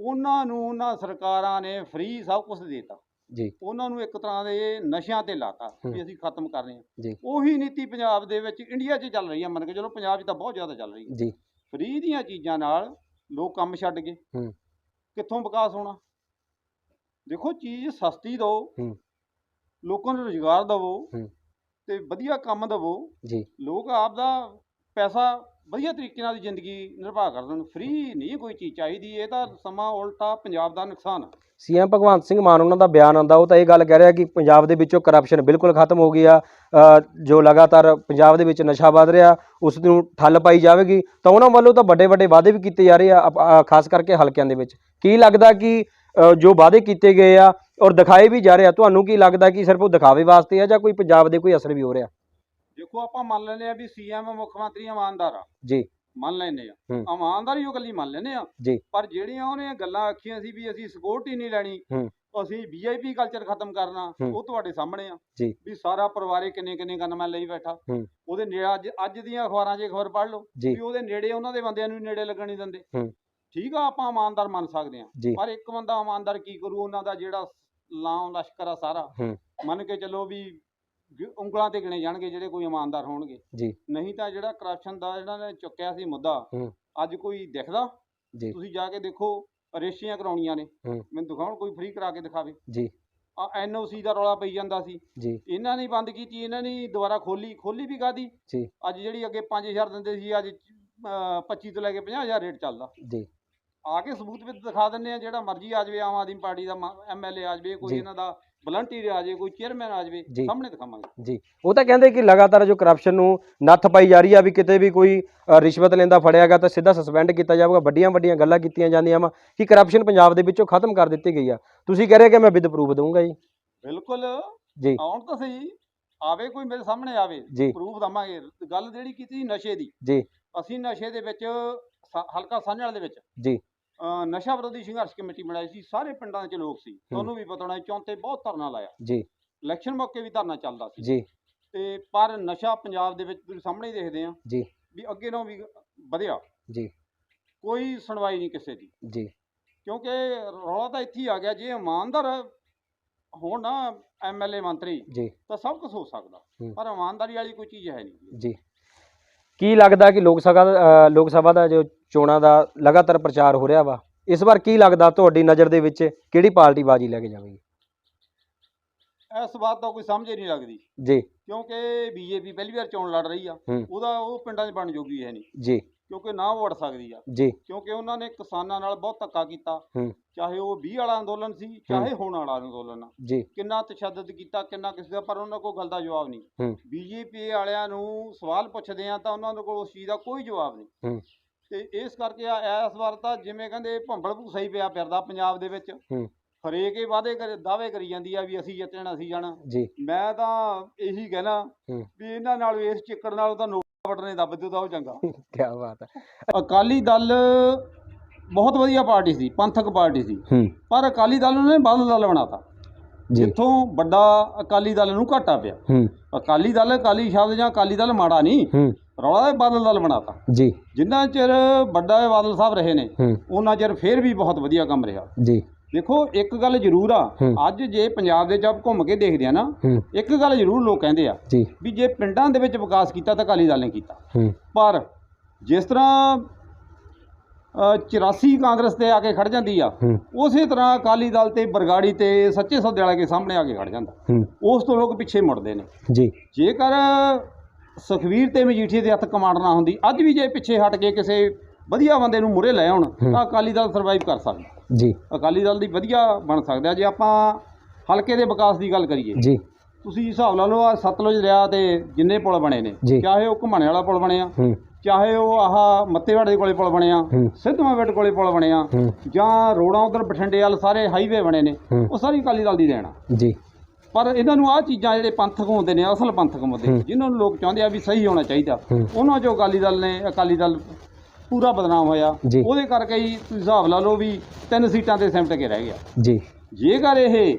ਉਹਨਾਂ ਨੂੰ ਉਹਨਾਂ ਸਰਕਾਰਾਂ ਨੇ ਫ੍ਰੀ ਸਭ ਕੁਝ ਦੇਤਾ। ਜੀ। ਉਹਨਾਂ ਨੂੰ ਇੱਕ ਤਰ੍ਹਾਂ ਦੇ ਨਸ਼ਿਆਂ ਤੇ ਲਾਤਾ। ਵੀ ਅਸੀਂ ਖਤਮ ਕਰ ਰਹੇ ਹਾਂ। ਉਹੀ ਨੀਤੀ ਪੰਜਾਬ ਦੇ ਵਿੱਚ ਇੰਡੀਆ 'ਚ ਚੱਲ ਰਹੀ ਹੈ ਮੰਨ ਕੇ ਚਲੋ ਪੰਜਾਬ 'ਚ ਤਾਂ ਬਹੁਤ ਜ਼ਿਆਦਾ ਚੱਲ ਰਹੀ ਹੈ ਜੀ। ਫ੍ਰੀ ਦੀਆਂ ਚੀਜ਼ਾਂ ਨਾਲ ਲੋਕ ਕੰਮ ਛੱਡ ਗਏ। ਕਿੱਥੋਂ ਵਿਕਾਸ ਹੋਣਾ? ਦੇਖੋ ਚੀਜ਼ ਸਸਤੀ ਦਿਓ। ਲੋਕਾਂ ਨੂੰ ਰੁਜ਼ਗਾਰ ਦਿਵੋ। ਤੇ ਵਧੀਆ ਕੰਮ ਦਿਵੋ। ਜੀ। ਲੋਕ ਆਪ ਦਾ ਪੈਸਾ ਵਧੀਆ ਤਰੀਕੇ ਨਾਲ ਜ਼ਿੰਦਗੀ ਨਿਰਵਾਹ ਕਰਨ ਫ੍ਰੀ ਨਹੀਂ ਕੋਈ ਚੀਜ਼ ਚਾਹੀਦੀ ਇਹ ਤਾਂ ਸਮਾਂ ਉਲਟਾ ਪੰਜਾਬ ਦਾ ਨੁਕਸਾਨ ਆ। ਸੀਐਮ ਭਗਵੰਤ ਸਿੰਘ ਮਾਨ ਉਹਨਾਂ ਦਾ ਬਿਆਨ ਆਂਦਾ ਉਹ ਤਾਂ ਇਹ ਗੱਲ ਕਹਿ ਰਿਹਾ ਕਿ ਪੰਜਾਬ ਦੇ ਵਿੱਚੋਂ ਕਰਪਸ਼ਨ ਬਿਲਕੁਲ ਖਤਮ ਹੋ ਗਈ ਆ। ਅ, ਜੋ ਲਗਾਤਾਰ ਪੰਜਾਬ ਦੇ ਵਿੱਚ ਨਸ਼ਾ ਵੱਧ ਰਿਹਾ ਉਸ ਨੂੰ ਠੱਲ ਪਾਈ ਜਾਵੇਗੀ। ਤਾਂ ਉਹਨਾਂ ਵੱਲੋਂ ਤਾਂ ਵੱਡੇ ਵੱਡੇ ਵਾਅਦੇ ਵੀ ਕੀਤੇ ਜਾ ਰਹੇ ਆ ਅਪ- ਅ, ਖਾਸ ਕਰਕੇ ਹਲਕਿਆਂ ਦੇ ਵਿੱਚ। ਕੀ ਲੱਗਦਾ ਕਿ ਅ, ਜੋ ਵਾਅਦੇ ਕੀਤੇ ਗਏ ਆ ਔਰ ਦਿਖਾਏ ਵੀ ਜਾ ਰਹੇ ਆ ਤੁਹਾਨੂੰ ਕੀ ਲੱਗਦਾ ਕਿ ਸਿਰਫ ਉਹ ਦਿਖਾਵੇ ਵਾਸਤੇ ਆ ਜਾਂ ਕੋਈ ਪੰਜਾਬ ਦੇ ਕੋਈ ਅਸਰ ਵੀ ਹੋ ਰਿਹਾ? ਦੇਖੋ ਆਪਾਂ ਮੰਨ ਲੈਂਦੇ ਆ ਵੀ ਸੀਐਮ ਮੁੱਖ ਮੰਤਰੀ ਇਮਾਨਦਾਰ ਆ। ਜੀ। ਮੰਨ ਲੈਂਦੇ ਆ। ਇਮਾਨਦਾਰੀ ਉਹ ਗੱਲੀ ਮੰਨ ਲੈਂਦੇ ਆ ਜੀ। ਪਰ ਜਿਹੜੀਆਂ ਉਹਨੇ ਗੱਲਾਂ ਆਖੀਆਂ ਸੀ ਵੀ ਅਸੀਂ ਸਿਕਿਉਰਿਟੀ ਨਹੀਂ ਲੈਣੀ ਅਸੀਂ ਵੀਆਈਪੀ ਕਲਚਰ ਖਤਮ ਕਰਨਾ। ਉਹ ਤੁਹਾਡੇ ਸਾਹਮਣੇ ਆ। ਵੀ ਸਾਰਾ ਪਰਿਵਾਰੇ ਕਿੰਨੇ ਕਿੰਨੇ ਗਨਮੈਨ ਲਈ ਬੈਠਾ। ਉਹਦੇ ਨੇੜੇ ਅੱਜ ਅੱਜ ਦੀਆਂ ਅਖਬਾਰਾਂ 'ਚ ਖਬਰ ਪੜ੍ਹ ਲਓ। ਵੀ ਉਹਦੇ ਨੇੜੇ ਉਹਨਾਂ ਦੇ ਬੰਦਿਆਂ ਨੂੰ ਨੇੜੇ ਲੱਗਣ ਨਹੀਂ ਦਿੰਦੇ। ਠੀਕ ਆ ਆਪਾਂ ਇਮਾਨਦਾਰ ਮੰਨ ਸਕਦੇ ਆ ਪਰ ਇੱਕ ਬੰਦਾ ਇਮਾਨਦਾਰ ਕੀ ਕਰੂ? ਉਹਨਾਂ ਦਾ ਜਿਹੜਾ ਲਾਉ ਲਸ਼ਕਰ ਆ ਸਾਰਾ। ਮੰਨ ਕੇ ਚੱਲੋ ਵੀ ਗਿ- ਉਂਗਲਾਂ ਤੇ ਗਿਣੇ ਜਾਣਗੇ ਜਿਹੜੇ ਕੋਈ ਇਮਾਨਦਾਰ ਹੋਣਗੇ। ਜੀ। ਨਹੀਂ ਤਾਂ ਜਿਹੜਾ ਕਰਪਸ਼ਨ ਦਾ ਜਿਹੜਾ ਨੇ ਚੁੱਕਿਆ ਸੀ ਮੁੱਦਾ ਹੂੰ। ਅੱਜ ਕੋਈ ਦਿਖਦਾ? ਜੀ। ਤੁਸੀਂ ਜਾ ਕੇ ਦੇਖੋ ਰੇਸ਼ੀਆਂ ਕਰਾਉਣੀਆਂ ਨੇ। ਹੂੰ। ਮੈਨੂੰ ਦਿਖਾਉਣ ਕੋਈ ਫ੍ਰੀ ਕਰਾ ਕੇ ਦਿਖਾਵੇ। ਜੀ। ਆ ਐਨਓਸੀ ਦਾ ਰੌਲਾ ਪਈ ਜਾਂਦਾ ਸੀ। ਜੀ। ਇਹਨਾਂ ਨੇ ਬੰਦ ਕੀਤੀ ਇਹਨਾਂ ਨੇ ਦੁਬਾਰਾ ਖੋਲੀ ਖੋਲੀ ਵੀ ਕਾਦੀ ਜੀ। ਅੱਜ ਜਿਹੜੀ ਅੱਗੇ 5000 ਦਿੰਦੇ ਸੀ ਅੱਜ ਅਹ, 25 ਤੋਂ ਲੈ ਕੇ 50000 ਰੇਟ ਚੱਲਦਾ। ਜੀ। ਆ ਕੇ ਸਬੂਤ ਵੀ ਦਿਖਾ ਦਿੰਦੇ ਆ ਜਿਹੜਾ ਮਰਜ਼ੀ ਆ ਜਾਵੇ ਆਮ ਆਦਮੀ ਪਾਰਟੀ ਦਾ ਐਮਐਲਏ ਆ ਜਾਵੇ ਕੋਈ ਜੀ। ਇਹਨਾਂ ਦਾ ਵਲੰਟੀਅਰ ਆ ਜਾਵੇ ਕੋਈ ਚੇਅਰਮੈਨ ਆ ਜਾਵੇ ਜੀ। ਸਾਹਮਣੇ ਦਿਖਾਵਾਂਗੇ। ਜੀ। ਉਹ ਤਾਂ ਕਹਿੰਦੇ ਕਿ ਲਗਾਤਾਰ ਜੋ ਕਰਪਸ਼ਨ ਨੂੰ ਨੱਥ ਪਾਈ ਜਾ ਰਹੀ ਆ ਵੀ ਕਿਤੇ ਵੀ ਕੋਈ ਅ, ਰਿਸ਼ਵਤ ਲੈਂਦਾ ਫੜਿਆ ਗਿਆ ਤਾਂ ਸਿੱਧਾ ਸਸਪੈਂਡ ਕੀਤਾ ਜਾਊਗਾ ਵੱਡੀਆਂ ਵੱਡੀਆਂ ਗੱਲਾਂ ਕੀਤੀਆਂ ਜਾਂਦੀਆਂ ਵਾ ਕਿ ਕਰਪਸ਼ਨ ਪੰਜਾਬ ਦੇ ਵਿੱਚੋਂ ਖਤਮ ਕਰ ਦਿੱਤੀ ਗਈ ਆ। ਤੁਸੀਂ ਕਹਿ ਰਹੇ ਕਿ ਮੈਂ ਵਿਦ ਪ੍ਰੂਫ ਦਊਂਗਾ ਜੀ। ਬਿਲਕੁਲ। ਜੀ। ਆਉਣ ਤਾਂ ਸਹੀ ਆਵੇ ਕੋਈ ਮੇਰੇ ਸਾਹਮਣੇ ਆਵੇ ਜੀ। ਪ੍ਰੂਫ ਦਵਾਂਗੇ। ਗੱਲ ਜਿਹੜੀ ਕੀਤੀ ਸੀ ਨਸ਼ੇ ਦੀ। ਜੀ। ਅਸੀਂ ਨਸ਼ੇ ਦੇ ਵਿੱਚ ਸਾ- ਹਲਕਾ ਸਾਂਝਲ ਦੇ ਵਿੱਚ। ਜੀ। ਨਸ਼ਾ ਵਿਰੋਧੀ ਸੰਘਰਸ਼ ਕਮੇਟੀ ਬਣਾਈ ਸੀ ਸਾਰੇ ਪਿੰਡਾਂ ਦੇ ਚ ਲੋਕ ਸੀ। ਤੁਹਾਨੂੰ ਵੀ ਪਤਾ ਹੋਣਾ ਚੌਂਤੇ ਬਹੁਤ ਧਰਨਾ ਲਾਇਆ। ਜੀ। ਇਲੈਕਸ਼ਨ ਮੌਕੇ ਵੀ ਧਰਨਾ ਚੱਲਦਾ ਸੀ। ਜੀ। ਤੇ ਪਰ ਨਸ਼ਾ ਪੰਜਾਬ ਦੇ ਵਿੱਚ ਤੁਸੀਂ ਸਾਹਮਣੇ ਹੀ ਦੇਖਦੇ ਆ ਜੀ। ਵੀ ਅੱਗੇ ਨਾਲੋਂ ਵੀ ਵਧਿਆ। ਜੀ। ਕੋਈ ਸੁਣਵਾਈ ਨਹੀਂ ਕਿਸੇ ਦੀ। ਜੀ। ਕਿਉਂਕਿ ਰੌਲਾ ਤਾਂ ਇੱਥੇ ਹੀ ਆ ਗਿਆ। ਜੇ ਇਮਾਨਦਾਰ ਹੁਣ ਨਾ ਐਮਐਲਏ ਮੰਤਰੀ ਜੀ। ਤਾਂ ਸਭ ਕੁਝ ਹੋ ਸਕਦਾ। ਪਰ ਇਮਾਨਦਾਰੀ ਵਾਲੀ ਕੋਈ ਚੀਜ਼ ਹੈ ਨਹੀਂ। ਜੀ। ਕੀ ਲੱਗਦਾ ਕਿ ਲੋਕ ਸਭਾ ਲੋਕ ਸਭਾ ਦਾ ਜੋ ਚੋਣਾਂ ਦਾ ਲਗਾਤਾਰ ਪ੍ਰਚਾਰ ਹੋ ਰਿਹਾ ਵਾ। ਇਸ ਵਾਰ ਕੀ ਲੱਗਦਾ ਤੁਹਾਡੀ ਨਜ਼ਰ ਦੇ ਵਿੱਚ ਕਿਹੜੀ ਪਾਰਟੀ ਬਾਜੀ ਲੈ ਕੇ ਜਾਵੇਗੀ? ਇਸ ਬਾਤ ਦਾ ਕੋਈ ਸਮਝ ਹੀ ਨਹੀਂ ਲੱਗਦੀ। ਜੀ। ਕਿਉਂਕਿ ਬੀਜੇਪੀ ਪਹਿਲੀ ਵਾਰ ਚੋਣ ਲੜ ਰਹੀ ਆ। ਹੂੰ। ਉਹਦਾ ਉਹ ਪਿੰਡਾਂ 'ਚ ਬਣ ਜੋਗੀ ਹੈ ਨਹੀਂ। ਜੀ। ਕਿਉਂਕਿ ਨਾ ਵੜ ਸਕਦੀ ਆ। ਜੀ। ਕਿਉਂਕਿ ਉਹਨਾਂ ਨੇ ਕਿਸਾਨਾਂ ਨਾਲ ਬਹੁਤ ਧੱਕਾ ਕੀਤਾ। ਹੂੰ। ਚਾਹੇ ਉਹ 20 ਵਾਲਾ ਅੰਦੋਲਨ ਸੀ ਚਾਹੇ ਹੁਣ ਵਾਲਾ ਅੰਦੋਲਨ ਆ। ਜੀ। ਕਿੰਨਾ ਤਸ਼ੱਦਦ ਕੀਤਾ ਕਿੰਨਾ ਕਿਸੇ ਦਾ ਪਰ ਉਹਨਾਂ ਕੋਲ ਗੱਲ ਦਾ ਜਵਾਬ ਨਹੀਂ। ਹੂੰ। ਬੀਜੇਪੀ ਵਾਲਿਆਂ ਨੂੰ ਸਵਾਲ ਪੁੱਛਦੇ ਆ ਤਾਂ ਉਹਨਾਂ ਕੋਲ ਉਸ ਚੀਜ਼ ਦਾ ਕੋਈ ਜਵਾਬ ਨਹੀਂ। ਹੂੰ। ਤੇ ਇਸ ਕਰਕੇ ਆ ਇਸ ਵਾਰ ਤਾਂ ਜਿਵੇਂ ਕਹਿੰਦੇ ਭੰਬਲ ਭੂਸਾ ਹੀ ਪਿਆ ਫਿਰਦਾ ਪੰਜਾਬ ਦੇ ਵਿੱਚ। ਹੂੰ। ਹਰੇਕ ਹੀ ਵਾਅਦੇ ਕਰ ਦਾਅਵੇ ਕਰੀ ਜਾਂਦੀ ਆ ਵੀ ਅਸੀਂ ਜਿੱਤਣਾ ਅਸੀਂ ਜਾਣਾ। ਜੀ। ਮੈਂ ਤਾਂ ਇਹੀ ਕਹਿਣਾ ਹੂੰ। ਵੀ ਇਹਨਾਂ ਨਾਲ ਇਸ ਚਿੱਕੜ ਨਾਲ ਤਾਂ ਨੋਟਾ ਵਟਨੇ ਦੱਬ ਦਿਓ ਤਾਂ ਉਹ ਚੰਗਾ। <laughs> ਕੀ ਬਾਤ ਹੈ ਅਕਾਲੀ ਦਲ ਬਹੁਤ ਵਧੀਆ ਪਾਰਟੀ ਸੀ ਪੰਥਕ ਪਾਰਟੀ ਸੀ। ਹੂੰ। ਪਰ ਅਕਾਲੀ ਦਲ ਉਹਨੇ ਬਾਦਲ ਦਲ ਬਣਾਤਾ ਜਿੱਥੋਂ ਵੱਡਾ ਅਕਾਲੀ ਦਲ ਨੂੰ ਘਾਟਾ ਪਿਆ। ਅਕਾਲੀ ਦਲ ਅਕਾਲੀ ਸ਼ਬਦ ਜਾਂ ਅਕਾਲੀ ਦਲ ਮਾੜਾ ਨਹੀਂ। ਰੌਲਾ ਇਹ ਬਾਦਲ ਦਲ ਬਣਾਤਾ। ਜੀ। ਜਿੰਨਾ ਚਿਰ ਵੱਡਾ ਬਾਦਲ ਸਾਹਿਬ ਰਹੇ ਨੇ ਉਹਨਾਂ ਚਿਰ ਫੇਰ ਵੀ ਬਹੁਤ ਵਧੀਆ ਕੰਮ ਰਿਹਾ। ਜੀ। ਦੇਖੋ ਇੱਕ ਗੱਲ ਜ਼ਰੂਰ ਆ। ਅੱਜ ਜੇ ਪੰਜਾਬ ਦੇ ਜਦ ਘੁੰਮ ਕੇ ਦੇਖਦੇ ਆ ਨਾ ਇੱਕ ਗੱਲ ਜ਼ਰੂਰ ਲੋਕ ਕਹਿੰਦੇ ਆ ਵੀ ਜੇ ਪਿੰਡਾਂ ਦੇ ਵਿੱਚ ਵਿਕਾਸ ਕੀਤਾ ਤਾਂ ਅਕਾਲੀ ਦਲ ਨੇ ਕੀਤਾ। ਪਰ ਜਿਸ ਤਰ੍ਹਾਂ 84 ਕਾਂਗਰਸ ਤੇ ਆ ਕੇ ਖੜ ਜਾਂਦੀ ਆ। ਉਸੇ ਤਰ੍ਹਾਂ ਅਕਾਲੀ ਦਲ ਤੇ ਬਰਗਾੜੀ ਤੇ ਸੱਚੇ ਸੌਦੇ ਵਾਲੇ ਕੇ ਸਾਹਮਣੇ ਆ ਕੇ ਖੜ ਜਾਂਦਾ। ਉਸ ਤੋਂ ਲੋਕ ਪਿੱਛੇ ਮੁੜਦੇ ਨੇ। ਜੀ। ਜੇਕਰ ਸੁਖਵੀਰ ਤੇ ਮਜੀਠੀਏ ਦੇ ਹੱਥ ਕਮਾਂਡ ਨਾ ਹੁੰਦੀ ਅੱਜ ਵੀ ਜੇ ਪਿੱਛੇ ਹਟ ਕੇ ਕਿਸੇ ਵਧੀਆ ਬੰਦੇ ਨੂੰ ਮੁਰੇ ਲੈ ਆਉਣ ਤਾਂ ਅਕਾਲੀ ਦਲ ਸਰਵਾਈਵ ਕਰ ਸਕਦਾ। ਜੀ। ਅਕਾਲੀ ਦਲ ਦੀ ਵਧੀਆ ਬਣ ਸਕਦਾ। ਜੇ ਆਪਾਂ ਹਲਕੇ ਦੇ ਵਿਕਾਸ ਦੀ ਗੱਲ ਕਰੀਏ ਜੀ। ਤੁਸੀਂ ਹਿਸਾਬ ਲਾ ਲਓ ਆ ਸਤਲੁਜ ਦਰਿਆ ਤੇ ਜਿੰਨੇ ਪੁਲ ਬਣੇ ਨੇ। ਚਾਹੇ ਉਹ ਘੁਮਾਣੇ ਵਾਲਾ ਪੁਲ ਬਣਿਆ ਚਾਹੇ ਉਹ ਆਹ ਮੱਤੇਵਾੜ ਦੇ ਕੋਲੇ ਪੁਲ ਬਣਿਆ ਸਿੱਧਵਾਂ ਕੋਲੇ ਪੁਲ ਬਣਿਆ ਜਾਂ ਰੋਡਾਂ ਉਧਰ ਬਠਿੰਡੇ ਵਾਲ ਸਾਰੇ ਹਾਈਵੇ ਬਣੇ ਨੇ ਉਹ ਸਾਰੀ ਅਕਾਲੀ ਦਲ ਦੀ ਦੇਣ ਜੀ। ਪਰ ਇਹਨਾਂ ਨੂੰ ਆਹ ਚੀਜ਼ਾਂ ਜਿਹੜੇ ਪੰਥਕ ਹੁੰਦੇ ਨੇ ਅਸਲ ਪੰਥਕ ਮੁੱਦੇ। ਜਿਨ੍ਹਾਂ ਨੂੰ ਲੋਕ ਚਾਹੁੰਦੇ ਆ ਵੀ ਸਹੀ ਹੋਣਾ ਚਾਹੀਦਾ। ਉਹਨਾਂ ਚੋਂ ਅਕਾਲੀ ਦਲ ਨੇ ਅਕਾਲੀ ਦਲ ਪੂਰਾ ਬਦਨਾਮ ਹੋਇਆ। ਜੀ। ਉਹਦੇ ਕਰਕੇ ਹੀ ਤੁਸੀਂ ਹਿਸਾਬ ਲਾ ਲਓ ਵੀ ਤਿੰਨ ਸੀਟਾਂ ਤੇ ਸਿਮਟ ਕੇ ਰਹਿ ਗਿਆ। ਜੀ। ਜੇਕਰ ਇਹ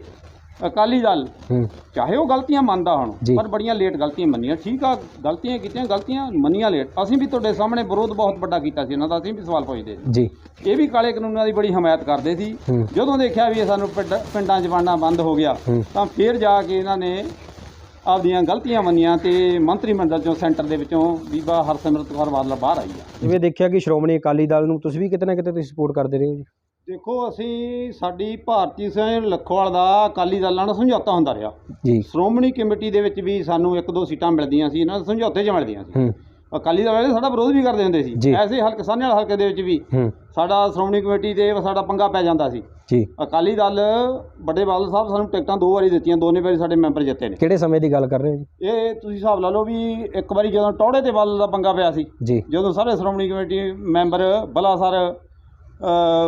ਅਕਾਲੀ ਦਲ। ਹੂੰ। ਚਾਹੇ ਉਹ ਗਲਤੀਆਂ ਮੰਨਦਾ ਹੁਣ ਜੀ। ਪਰ ਬੜੀਆਂ ਲੇਟ ਗਲਤੀਆਂ ਮੰਨੀਆਂ। ਠੀਕ ਆ ਗਲਤੀਆਂ ਕੀਤੀਆਂ ਗਲਤੀਆਂ ਮੰਨੀਆਂ ਲੇਟ ਅਸੀਂ ਵੀ ਤੁਹਾਡੇ ਸਾਹਮਣੇ ਵਿਰੋਧ ਬਹੁਤ ਵੱਡਾ ਕੀਤਾ ਸੀ ਇਹਨਾਂ ਦਾ ਅਸੀਂ ਵੀ ਸਵਾਲ ਪੁੱਛਦੇ ਸੀ। ਜੀ। ਇਹ ਵੀ ਕਾਲੇ ਕਾਨੂੰਨਾਂ ਦੀ ਬੜੀ ਹਮਾਇਤ ਕਰਦੇ ਸੀ। ਹੂੰ। ਜਦੋਂ ਦੇਖਿਆ ਵੀ ਇਹ ਸਾਨੂੰ ਪਿੰਡ- ਪਿੰਡਾਂ 'ਚ ਵੰਡਣਾ ਬੰਦ ਹੋ ਗਿਆ ਹੂੰ। ਤਾਂ ਫਿਰ ਜਾ ਕੇ ਇਹਨਾਂ ਨੇ ਆਪਦੀਆਂ ਗਲਤੀਆਂ ਮੰਨੀਆਂ ਤੇ ਮੰਤਰੀ ਮੰਡਲ ਚੋਂ ਸੈਂਟਰ ਦੇ ਵਿੱਚੋਂ ਬੀਬਾ ਹਰਸਿਮਰਤ ਕੌਰ ਬਾਦਲ ਬਾਹਰ ਆਈ ਆ। ਜਿਵੇਂ ਦੇਖਿਆ ਕਿ ਸ਼੍ਰੋਮਣੀ ਅਕਾਲੀ ਦਲ ਨੂੰ ਤੁਸੀਂ ਵੀ ਕਿਤੇ ਨਾ ਕਿਤੇ ਤੁਸੀਂ ਸਪੋਰਟ ਕਰਦੇ ਰਹੇ ਹੋ ਜੀ। ਦੇਖੋ ਅਸੀਂ ਸਾਡੀ ਭਾਰਤੀ ਸਿੰਘ ਲੱਖੋਵਾਲ ਦਾ ਅਕਾਲੀ ਦਲਾਂ ਨਾਲ ਸਮਝੌਤਾ ਹੁੰਦਾ ਰਿਹਾ। ਜੀ। ਸ਼੍ਰੋਮਣੀ ਕਮੇਟੀ ਦੇ ਵਿੱਚ ਵੀ ਸਾਨੂੰ ਇੱਕ ਦੋ ਸੀਟਾਂ ਮਿਲਦੀਆਂ ਸੀ ਇਹਨਾਂ ਦੇ ਸਮਝੌਤੇ 'ਚ ਮਿਲਦੀਆਂ ਸੀ। ਹੂੰ। ਅਕਾਲੀ ਦਲ ਵਾਲੇ ਸਾਡਾ ਵਿਰੋਧ ਵੀ ਕਰਦੇ ਹੁੰਦੇ ਸੀ। ਜੀ। ਐਸੇ ਹਲਕੇ ਸਾਹਨੇ ਵਾਲੇ ਹਲਕੇ ਦੇ ਵਿੱਚ ਵੀ ਹੂੰ। ਸਾਡਾ ਸ਼੍ਰੋਮਣੀ ਕਮੇਟੀ ਦੇ ਸਾਡਾ ਪੰਗਾ ਪੈ ਜਾਂਦਾ ਸੀ। ਜੀ। ਅਕਾਲੀ ਦਲ ਵੱਡੇ ਬਾਦਲ ਸਾਹਿਬ ਸਾਨੂੰ ਟਿਕਟਾਂ ਦੋ ਵਾਰੀ ਦਿੱਤੀਆਂ ਦੋਨੇ ਵਾਰੀ ਸਾਡੇ ਮੈਂਬਰ ਜਿੱਤੇ ਨੇ। ਕਿਹੜੇ ਸਮੇਂ ਦੀ ਗੱਲ ਕਰ ਰਹੇ ਹੋ ਜੀ? ਇਹ ਤੁਸੀਂ ਹਿਸਾਬ ਲਾ ਲਓ ਵੀ ਇੱਕ ਵਾਰੀ ਜਦੋਂ ਟੌੜੇ ਤੇ ਬਾਦਲ ਦਾ ਪੰਗਾ ਪਿਆ ਸੀ ਜੀ। ਜਦੋਂ ਸਾਰੇ ਸ਼੍ਰੋਮਣੀ ਕਮੇਟੀ ਮੈਂਬਰ ਬਲਾਸਰ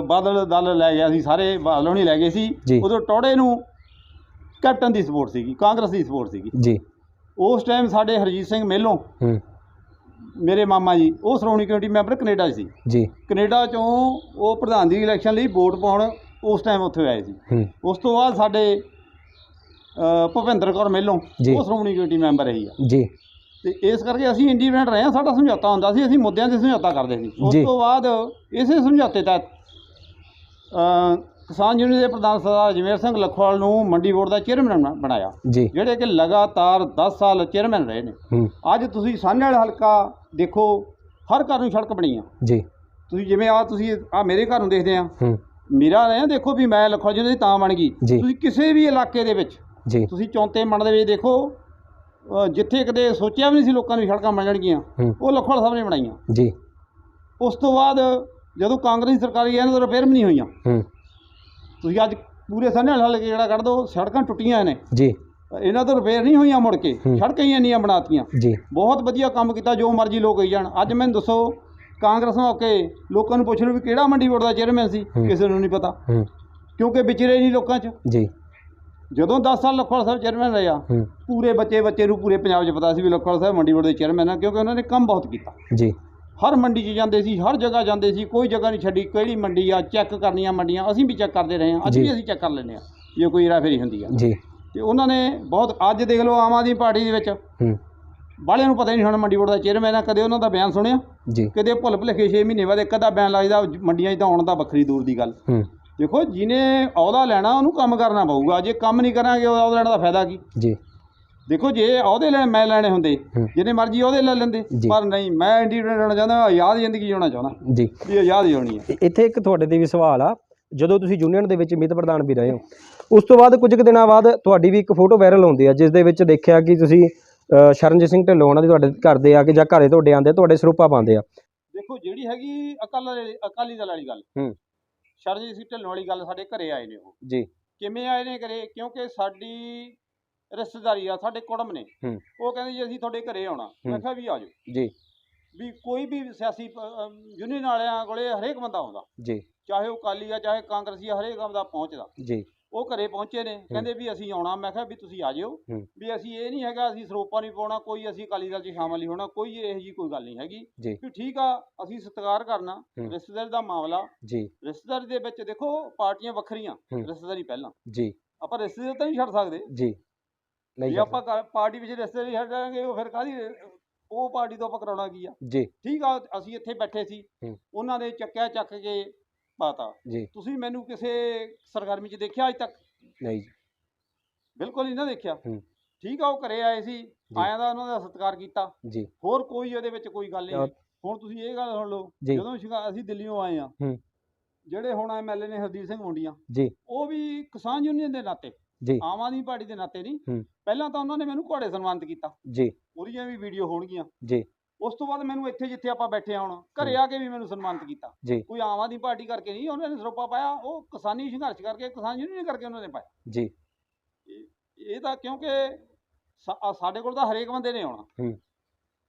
ਬਾਦਲ ਦਲ ਲੈ ਗਿਆ ਸੀ ਸਾਰੇ ਬਾਦਲੋਂ ਨਹੀਂ ਲੈ ਗਏ ਸੀ। ਉਦੋਂ ਟੌੜੇ ਨੂੰ ਕੈਪਟਨ ਦੀ ਸਪੋਰਟ ਸੀਗੀ ਕਾਂਗਰਸ ਦੀ ਸਪੋਰਟ ਸੀਗੀ। ਜੀ। ਉਸ ਟਾਈਮ ਸਾਡੇ ਹਰਜੀਤ ਸਿੰਘ ਮੇਲੋਂ ਹੂੰ। ਮੇਰੇ ਮਾਮਾ ਜੀ ਉਹ ਸ਼੍ਰੋਮਣੀ ਕਮੇਟੀ ਮੈਂਬਰ ਕੈਨੇਡਾ ਸੀ। ਜੀ। ਕੈਨੇਡਾ 'ਚੋਂ ਉਹ ਪ੍ਰਧਾਨ ਦੀ ਇਲੈਕਸ਼ਨ ਲਈ ਵੋਟ ਪਾਉਣ ਉਸ ਟਾਈਮ ਉੱਥੇ ਆਏ ਸੀ। ਹੂੰ। ਉਸ ਤੋਂ ਬਾਅਦ ਸਾਡੇ ਭੁਪਿੰਦਰ ਕੌਰ ਮੇਲੋਂ। ਉਹ ਸ਼੍ਰੋਮਣੀ ਕਮੇਟੀ ਮੈਂਬਰ ਰਹੀ ਆ। ਜੀ। ਤੇ ਇਸ ਕਰਕੇ ਅਸੀਂ ਇੰਡੀਪੈਂਡੈਂਟ ਰਹੇ ਹਾਂ ਸਾਡਾ ਸਮਝੌਤਾ ਹੁੰਦਾ ਸੀ ਅਸੀਂ ਮੁੱਦਿਆਂ 'ਤੇ ਸਮਝੌਤਾ ਕਰਦੇ ਸੀ। ਉਸ ਜੀ। ਤੋਂ ਬਾਅਦ ਇਸੇ ਸਮਝੌਤੇ ਤਹਿਤ ਅ, ਕਿਸਾਨ ਯੂਨੀਅਨ ਦੇ ਪ੍ਰਧਾਨ ਸਰਦਾਰ ਅਜਮੇਰ ਸਿੰਘ ਲਖਵਾਲ ਨੂੰ ਮੰਡੀ ਬੋਰਡ ਦਾ ਚੇਅਰਮੈਨ ਬਣਾ- ਬਣਾਇਆ। ਜੀ। ਜਿਹੜੇ ਕਿ ਲਗਾਤਾਰ 10 ਸਾਲ ਚੇਅਰਮੈਨ ਰਹੇ ਨੇ। ਹੂੰ। ਅੱਜ ਤੁਸੀਂ ਸਾਹਨੇ ਵਾਲਾ ਹਲਕਾ ਦੇਖੋ ਹਰ ਘਰ ਨੂੰ ਸੜਕ ਬਣੀ ਆ। ਜੀ। ਤੁਸੀਂ ਜਿਵੇਂ ਆ ਤੁਸੀਂ ਆ ਮੇਰੇ ਘਰ ਨੂੰ ਦੇਖਦੇ ਆ। ਹੂੰ। ਮੇਰਾ ਰਹੇ ਦੇਖੋ ਵੀ ਮੈਂ ਲਖਵਾਲ ਜੀ ਦੀ ਤਾਂ ਬਣ ਗਈ। ਜੀ। ਤੁਸੀਂ ਕਿਸੇ ਵੀ ਇਲਾਕੇ ਦੇ ਵਿੱਚ ਜੀ। ਤੁਸੀਂ ਚੌਂਤੇ ਮੰਡ ਦੇ ਵਿੱਚ ਦੇਖੋ ਜਿੱਥੇ ਕਦੇ ਸੋਚਿਆ ਵੀ ਨਹੀਂ ਸੀ ਲੋਕਾਂ ਨੂੰ ਸੜਕਾਂ ਬਣ ਜਾਣਗੀਆਂ ਹੂੰ। ਉਹ ਲਖਵਾਲ ਸਾਹਿਬ ਨੇ ਬਣਾਈਆਂ। ਜੀ। ਉਸ ਤੋਂ ਬਾਅਦ ਜਦੋਂ ਕਾਂਗਰਸੀ ਸਰਕਾਰ ਆਈ ਇਹਨਾਂ ਦਾ ਰਿਪੇਅਰ ਵੀ ਨਹੀਂ ਹੋਈਆਂ। ਹੂੰ। ਤੁਸੀਂ ਅੱਜ ਪੂਰੇ ਸੰਨੇ ਹਲ ਕੇ ਜਿਹੜਾ ਕੱਢ ਦੋ ਸੜਕਾਂ ਟੁੱਟੀਆਂ ਨੇ। ਜੀ। ਇਹਨਾਂ ਤੋਂ ਰਿਪੇਅਰ ਨਹੀਂ ਹੋਈਆਂ ਮੁੜ ਕੇ। ਸੜਕਾਂ ਹੀ ਇੰਨੀਆਂ ਬਣਾਤੀਆਂ। ਜੀ। ਬਹੁਤ ਵਧੀਆ ਕੰਮ ਕੀਤਾ ਜੋ ਮਰਜ਼ੀ ਲੋਕ ਕਹੀ ਜਾਣ। ਅੱਜ ਮੈਨੂੰ ਦੱਸੋ ਕਾਂਗਰਸ ਮੌਕੇ ਲੋਕਾਂ ਨੂੰ ਪੁੱਛ ਲਓ ਵੀ ਕਿਹੜਾ ਮੰਡੀ ਬੋਰਡ ਦਾ ਚੇਅਰਮੈਨ ਸੀ। ਕਿਸੇ ਨੂੰ ਨਹੀਂ ਪਤਾ। ਹੂੰ। ਕਿਉਂਕਿ ਵਿਚਰੇ ਨਹੀਂ ਲੋਕਾਂ 'ਚ। ਜੀ। ਜਦੋਂ 10 ਸਾਲ ਲਖਵਾਲ ਸਾਹਿਬ ਚੇਅਰਮੈਨ ਰਹੇ ਹੂੰ। ਪੂਰੇ ਬੱਚੇ ਬੱਚੇ ਨੂੰ ਪੂਰੇ ਪੰਜਾਬ 'ਚ ਪਤਾ ਸੀ ਵੀ ਲਖਵਾਲ ਸਾਹਿਬ ਮੰਡੀ ਬੋਰਡ ਦੇ ਚੇਅਰਮੈਨ ਆ ਕਿਉਂਕਿ ਉਹਨਾਂ ਨੇ ਕੰਮ ਬਹੁਤ ਕੀਤਾ। ਜੀ। ਹਰ ਮੰਡੀ 'ਚ ਜਾਂਦੇ ਸੀ ਹਰ ਜਗ੍ਹਾ ਜਾਂਦੇ ਸੀ ਕੋਈ ਜਗ੍ਹਾ ਨਹੀਂ ਛੱਡੀ ਕਿਹੜੀ ਮੰਡੀ ਆ ਚੈੱਕ ਕਰਨੀਆਂ ਮੰਡੀਆਂ ਅਸੀਂ ਵੀ ਚੈੱਕ ਕਰਦੇ ਰਹੇ ਹਾਂ ਅੱਜ। ਵੀ ਅਸੀਂ ਚੈੱਕ ਕਰ ਲੈਂਦੇ ਆ ਜੇ ਕੋਈ ਫੇਰੀ ਹੁੰਦੀ ਆ। ਜੀ। ਤੇ ਉਹਨਾਂ ਨੇ ਬਹੁਤ ਅੱਜ ਦੇਖ ਲਓ ਆਮ ਆਦਮੀ ਪਾਰਟੀ ਦੇ ਵਿੱਚ ਹੂੰ। ਬਾਹਲਿਆਂ ਨੂੰ ਪਤਾ ਹੀ ਨਹੀਂ ਹੁਣ ਮੰਡੀ ਬੋਰਡ ਦਾ ਚੇਅਰਮੈਨ ਆ ਕਦੇ ਉਹਨਾਂ ਦਾ ਬਿਆਨ ਸੁਣਿਆ? ਜੀ। ਕਦੇ ਭੁੱਲ ਭੁਲੇਖੇ 6 ਮਹੀਨੇ ਬਾਅਦ ਇੱਕ ਅੱਧਾ ਬਿਆਨ ਲੱਗਦਾ ਮੰਡੀਆਂ 'ਚ ਤਾਂ ਆਉਣ ਦਾ ਵੱਖਰੀ ਦੂਰ ਦੀ ਗੱਲ। ਹੂੰ। ਦੇਖੋ ਜਿਹਨੇ ਅਹੁਦਾ ਲੈਣਾ ਉਹਨੂੰ ਕੰਮ ਕਰਨਾ ਪਊਗਾ। ਜੇ ਕੰਮ ਨਹੀਂ ਕਰਾਂਗੇ ਉਹ ਅਹੁਦਾ ਲੈਣ ਦਾ ਫਾਇਦਾ ਕੀ? ਜੀ। ਦੇਖੋ ਜੇ ਅਹੁਦੇ ਲੈ ਮੈਂ ਲੈਣੇ ਹੁੰਦੇ। ਜਿਹਨੇ ਮਰਜ਼ੀ ਅਹੁਦੇ ਲੈ ਲੈਂਦੇ। ਪਰ ਨਹੀਂ ਮੈਂ ਇੰਡੀਪੈਂਡੈਂਟ ਹੋਣਾ ਚਾਹੁੰਦਾ ਆਜ਼ਾਦ ਜ਼ਿੰਦਗੀ ਜਿਉਣਾ ਚਾਹੁੰਦਾ। ਜੀ। ਵੀ ਆਜ਼ਾਦ ਜਿਉਣੀ ਹੈ। ਇੱਥੇ ਇੱਕ ਤੁਹਾਡੇ ਤੇ ਵੀ ਸਵਾਲ ਆ। ਜਦੋਂ ਤੁਸੀਂ ਯੂਨੀਅਨ ਦੇ ਵਿੱਚ ਮਿਤ ਪ੍ਰਧਾਨ ਵੀ ਰਹੇ ਹੋ ਉਸ ਤੋਂ ਬਾਅਦ ਕੁਝ ਕੁ ਦਿਨਾਂ ਬਾਅਦ ਤੁਹਾਡੀ ਵੀ ਇੱਕ ਫੋਟੋ ਵਾਇਰਲ ਹੁੰਦੀ ਆ ਜਿਸ ਦੇ ਵਿੱਚ ਦੇਖਿਆ ਕਿ ਤੁਸੀਂ ਸ਼ਰਨਜੀਤ ਸਿੰਘ ਢਿੱਲੋਂ ਉਹਨਾਂ ਦੇ ਤੁਹਾਡੇ ਘਰ ਦੇ ਆ ਕੇ ਜਾਂ ਘਰੇ ਤੁਹਾਡੇ ਆਂਦੇ ਤੁਹਾਡੇ ਸਰੂਪਾ ਪਾਉਂਦੇ ਆ। ਦੇਖੋ ਜਿਹੜੀ ਹੈਗੀ ਅਕਾਲੀ ਅਕਾਲੀ ਦਲ ਵਾਲੀ ਗੱਲ ਹੂੰ। ਸ਼ਰਜੀਤ ਸਿੰਘ ਢਿੱਲੋਂ ਵਾਲੀ ਗੱਲ ਸਾਡੇ ਘਰੇ ਆਏ ਨੇ ਉਹ। ਜੀ। ਕਿਵੇਂ ਆਏ ਨੇ ਘਰੇ? ਕਿਉਂਕਿ ਸਾਡੀ ਰਿਸ਼ਤੇਦਾਰੀ ਆ ਸਾਡੇ ਕੁੜਮ ਨੇ। ਹੂੰ। ਉਹ ਕਹਿੰਦੇ ਜੀ ਅਸੀਂ ਤੁਹਾਡੇ ਘਰੇ ਆਉਣਾ। ਮੈਂ ਹੂੰ। ਕਿਹਾ ਵੀ ਆ ਜਾਓ। ਜੀ। ਵੀ ਕੋਈ ਵੀ ਸਿਆਸੀ ਯੂਨੀਅਨ ਵਾਲਿਆਂ ਕੋਲੇ ਹਰੇਕ ਬੰਦਾ ਆਉਂਦਾ। ਜੀ। ਚਾਹੇ ਉਹ ਅਕਾਲੀ ਆ ਚਾਹੇ ਕਾਂਗਰਸੀ ਆ ਹਰੇਕ ਬੰਦਾ ਪਹੁੰਚਦਾ। ਜੀ। ਉਹ ਘਰੇ ਪਹੁੰਚੇ ਨੇ ਕਹਿੰਦੇ ਵੀ ਅਸੀਂ ਆਉਣਾ ਮੈਂ ਕਿਹਾ ਵੀ ਤੁਸੀਂ ਆ ਜਿਓ। ਵੀ ਅਸੀਂ ਇਹ ਨਹੀਂ ਹੈਗਾ ਅਸੀਂ ਸਰੋਪਾ ਨਹੀਂ ਪਾਉਣਾ ਕੋਈ ਅਸੀਂ ਅਕਾਲੀ ਦਲ 'ਚ ਸ਼ਾਮਲ ਨਹੀਂ ਹੋਣਾ ਕੋਈ ਇਹੋ ਜੀ ਕੋਈ ਗੱਲ ਨਹੀਂ ਹੈਗੀ। ਵੀ ਠੀਕ ਆ ਅਸੀਂ ਸਤਿਕਾਰ ਕਰਨਾ। ਰਿਸ਼ਤੇਦਾਰੀ ਦਾ ਮਾਮਲਾ। ਜੀ। ਰਿਸ਼ਤੇਦਾਰੀ ਦੇ ਵਿੱਚ ਦੇਖੋ ਪਾਰਟੀਆਂ ਵੱਖਰੀਆਂ। ਰਿਸ਼ਤੇਦਾਰੀ ਪਹਿਲਾਂ। ਜੀ। ਆਪਾਂ ਰਿਸ਼ਤੇਦਾਰੀ ਤਾਂ ਨਹੀਂ ਛੱਡ ਸਕਦੇ। ਜੀ। ਨਹੀਂ ਆਪਾਂ ਪਾਰਟੀ ਵਿੱਚ ਰਿਸ਼ਤੇਦਾਰੀ ਛੱਡਾਂਗੇ ਉਹ ਫਿਰ ਕਾਹਦੀ ਉਹ ਪਾਰਟੀ ਤੋਂ ਆਪਾਂ ਕਰਾਉਣਾ ਕੀ ਆ? ਜੀ। ਠੀਕ ਆ ਅਸੀਂ ਇੱਥੇ ਬੈਠੇ ਸੀ। ਉਹਨਾਂ ਨੇ ਚੱਕਿਆ ਚੱਕ ਕੇ ਪਾਤਾ। ਜੀ। ਤੁਸੀਂ ਮੈਨੂੰ ਕਿਸੇ ਸਰਗਰਮੀ 'ਚ ਦੇਖਿਆ ਅੱਜ ਤੱਕ? ਨਹੀਂ ਜੀ। ਬਿਲਕੁਲ ਨਹੀਂ ਨਾ ਦੇਖਿਆ। ਹੂੰ। ਠੀਕ ਆ ਉਹ ਘਰੇ ਆਏ ਸੀ ਆਇਆਂ ਦਾ ਉਹਨਾਂ ਦਾ ਸਤਿਕਾਰ ਕੀਤਾ। ਜੀ। ਹੋਰ ਕੋਈ ਉਹਦੇ ਵਿੱਚ ਕੋਈ ਗੱਲ ਨਹੀਂ। ਕਿਆ- ਹੁਣ ਤੁਸੀਂ ਇਹ ਗੱਲ ਸੁਣ ਲਓ ਜੀ। ਜਦੋਂ ਅਸੀਂ ਦਿੱਲੀੋਂ ਆਏ ਆ ਹੂੰ। ਜਿਹੜੇ ਹੁਣ ਐਮਐਲਏ ਨੇ ਹਰਦੀਪ ਸਿੰਘ ਮੁੰਡੀਆਂ ਜੀ। ਉਹ ਵੀ ਕਿਸਾਨ ਯੂਨੀਅਨ ਦੇ ਨਾਤੇ ਜੀ। ਆਮ ਆਦਮੀ ਪਾਰਟੀ ਦੇ ਨਾਤੇ ਨਹੀਂ। ਹੂੰ। ਪਹਿਲਾਂ ਤਾਂ ਉਹਨਾਂ ਨੇ ਮੈਨੂੰ ਘੋੜੇ ਸਨਮਾਨਿਤ ਕੀਤਾ। ਜੀ। ਉਹਦੀਆਂ ਵੀ ਵੀਡੀਓ ਹੋਣਗੀਆਂ। ਜੀ। ਉਸ ਤੋਂ ਬਾਅਦ ਮੈਨੂੰ ਇੱਥੇ ਜਿੱਥੇ ਆਪਾਂ ਬੈਠੇ ਆ ਹੁਣ ਘਰੇ ਆ ਕੇ ਵੀ ਮੈਨੂੰ ਸਨਮਾਨਿਤ ਕੀਤਾ। ਜੀ। ਕੋਈ ਆਮ ਆਦਮੀ ਪਾਰਟੀ ਕਰਕੇ ਨਹੀਂ ਉਹਨਾਂ ਨੇ ਸਰੋਪਾ ਪਾਇਆ ਉਹ ਕਿਸਾਨੀ ਸੰਘਰਸ਼ ਕਰਕੇ ਕਿਸਾਨ ਯੂਨੀਅਨ ਕਰਕੇ ਉਹਨਾਂ ਨੇ ਪਾਇਆ। ਜੀ। ਇਹ ਤਾਂ ਕਿਉਂਕਿ ਸਾਡੇ ਕੋਲ ਤਾਂ ਹਰੇਕ ਬੰਦੇ ਨੇ ਆਉਣਾ।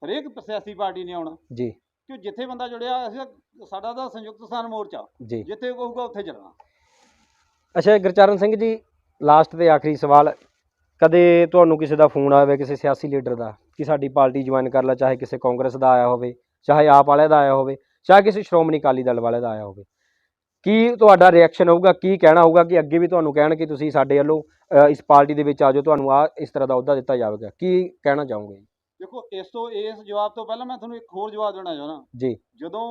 ਹਰੇਕ ਸਿਆਸੀ ਪਾਰਟੀ ਨੇ ਆਉਣਾ। ਜੀ। ਕਿ ਜਿੱਥੇ ਬੰਦਾ ਜੁੜਿਆ ਅਸੀਂ ਸਾਡਾ ਤਾਂ ਸੰਯੁਕਤ ਕਿਸਾਨ ਮੋਰਚਾ। ਜਿੱਥੇ ਕਹੂਗਾ ਉੱਥੇ ਚੱਲਣਾ ਅੱਛਾ ਗੁਰਚਰਨ ਸਿੰਘ ਜੀ ਲਾਸਟ ਤੇ ਆਖਰੀ ਸਵਾਲ। ਕਦੇ ਤੁਹਾਨੂੰ ਕਿਸੇ ਦਾ ਫੋਨ ਆਵੇ ਕਿਸੇ ਸਿਆਸੀ ਲੀਡਰ ਦਾ? ਕਿ ਸਾਡੀ ਪਾਰਟੀ ਜੁਆਇਨ ਕਰ ਲੈ, ਚਾਹੇ ਕਿਸੇ ਕਾਂਗਰਸ ਦਾ ਆਇਆ ਹੋਵੇ, ਚਾਹੇ ਆਪ ਵਾਲੇ ਦਾ ਆਇਆ ਹੋਵੇ, ਚਾਹੇ ਕਿਸੇ ਸ਼੍ਰੋਮਣੀ ਅਕਾਲੀ ਦਲ ਵਾਲੇ ਦਾ ਆਇਆ ਹੋਵੇ। ਕੀ ਤੁਹਾਡਾ ਰਿਐਕਸ਼ਨ ਹੋਊਗਾ, ਕੀ ਕਹਿਣਾ ਹੋਊਗਾ, ਕਿ ਅੱਗੇ ਵੀ ਤੁਹਾਨੂੰ ਕਹਿਣ ਕਿ ਤੁਸੀਂ ਸਾਡੇ ਵੱਲੋਂ ਇਸ ਪਾਰਟੀ ਦੇ ਵਿੱਚ ਆ ਜਾਓ, ਤੁਹਾਨੂੰ ਆ ਇਸ ਤਰ੍ਹਾਂ ਦਾ ਅਹੁਦਾ ਦਿੱਤਾ ਜਾਵੇਗਾ? ਕੀ ਕਹਿਣਾ ਚਾਹੋਗੇ? ਦੇਖੋ ਇਸ ਤੋਂ ਇਸ ਜਵਾਬ ਤੋਂ ਪਹਿਲਾਂ ਮੈਂ ਤੁਹਾਨੂੰ ਇੱਕ ਹੋਰ ਜਵਾਬ ਦੇਣਾ ਚਾਹੁੰਦਾ ਜੀ ਜਦੋਂ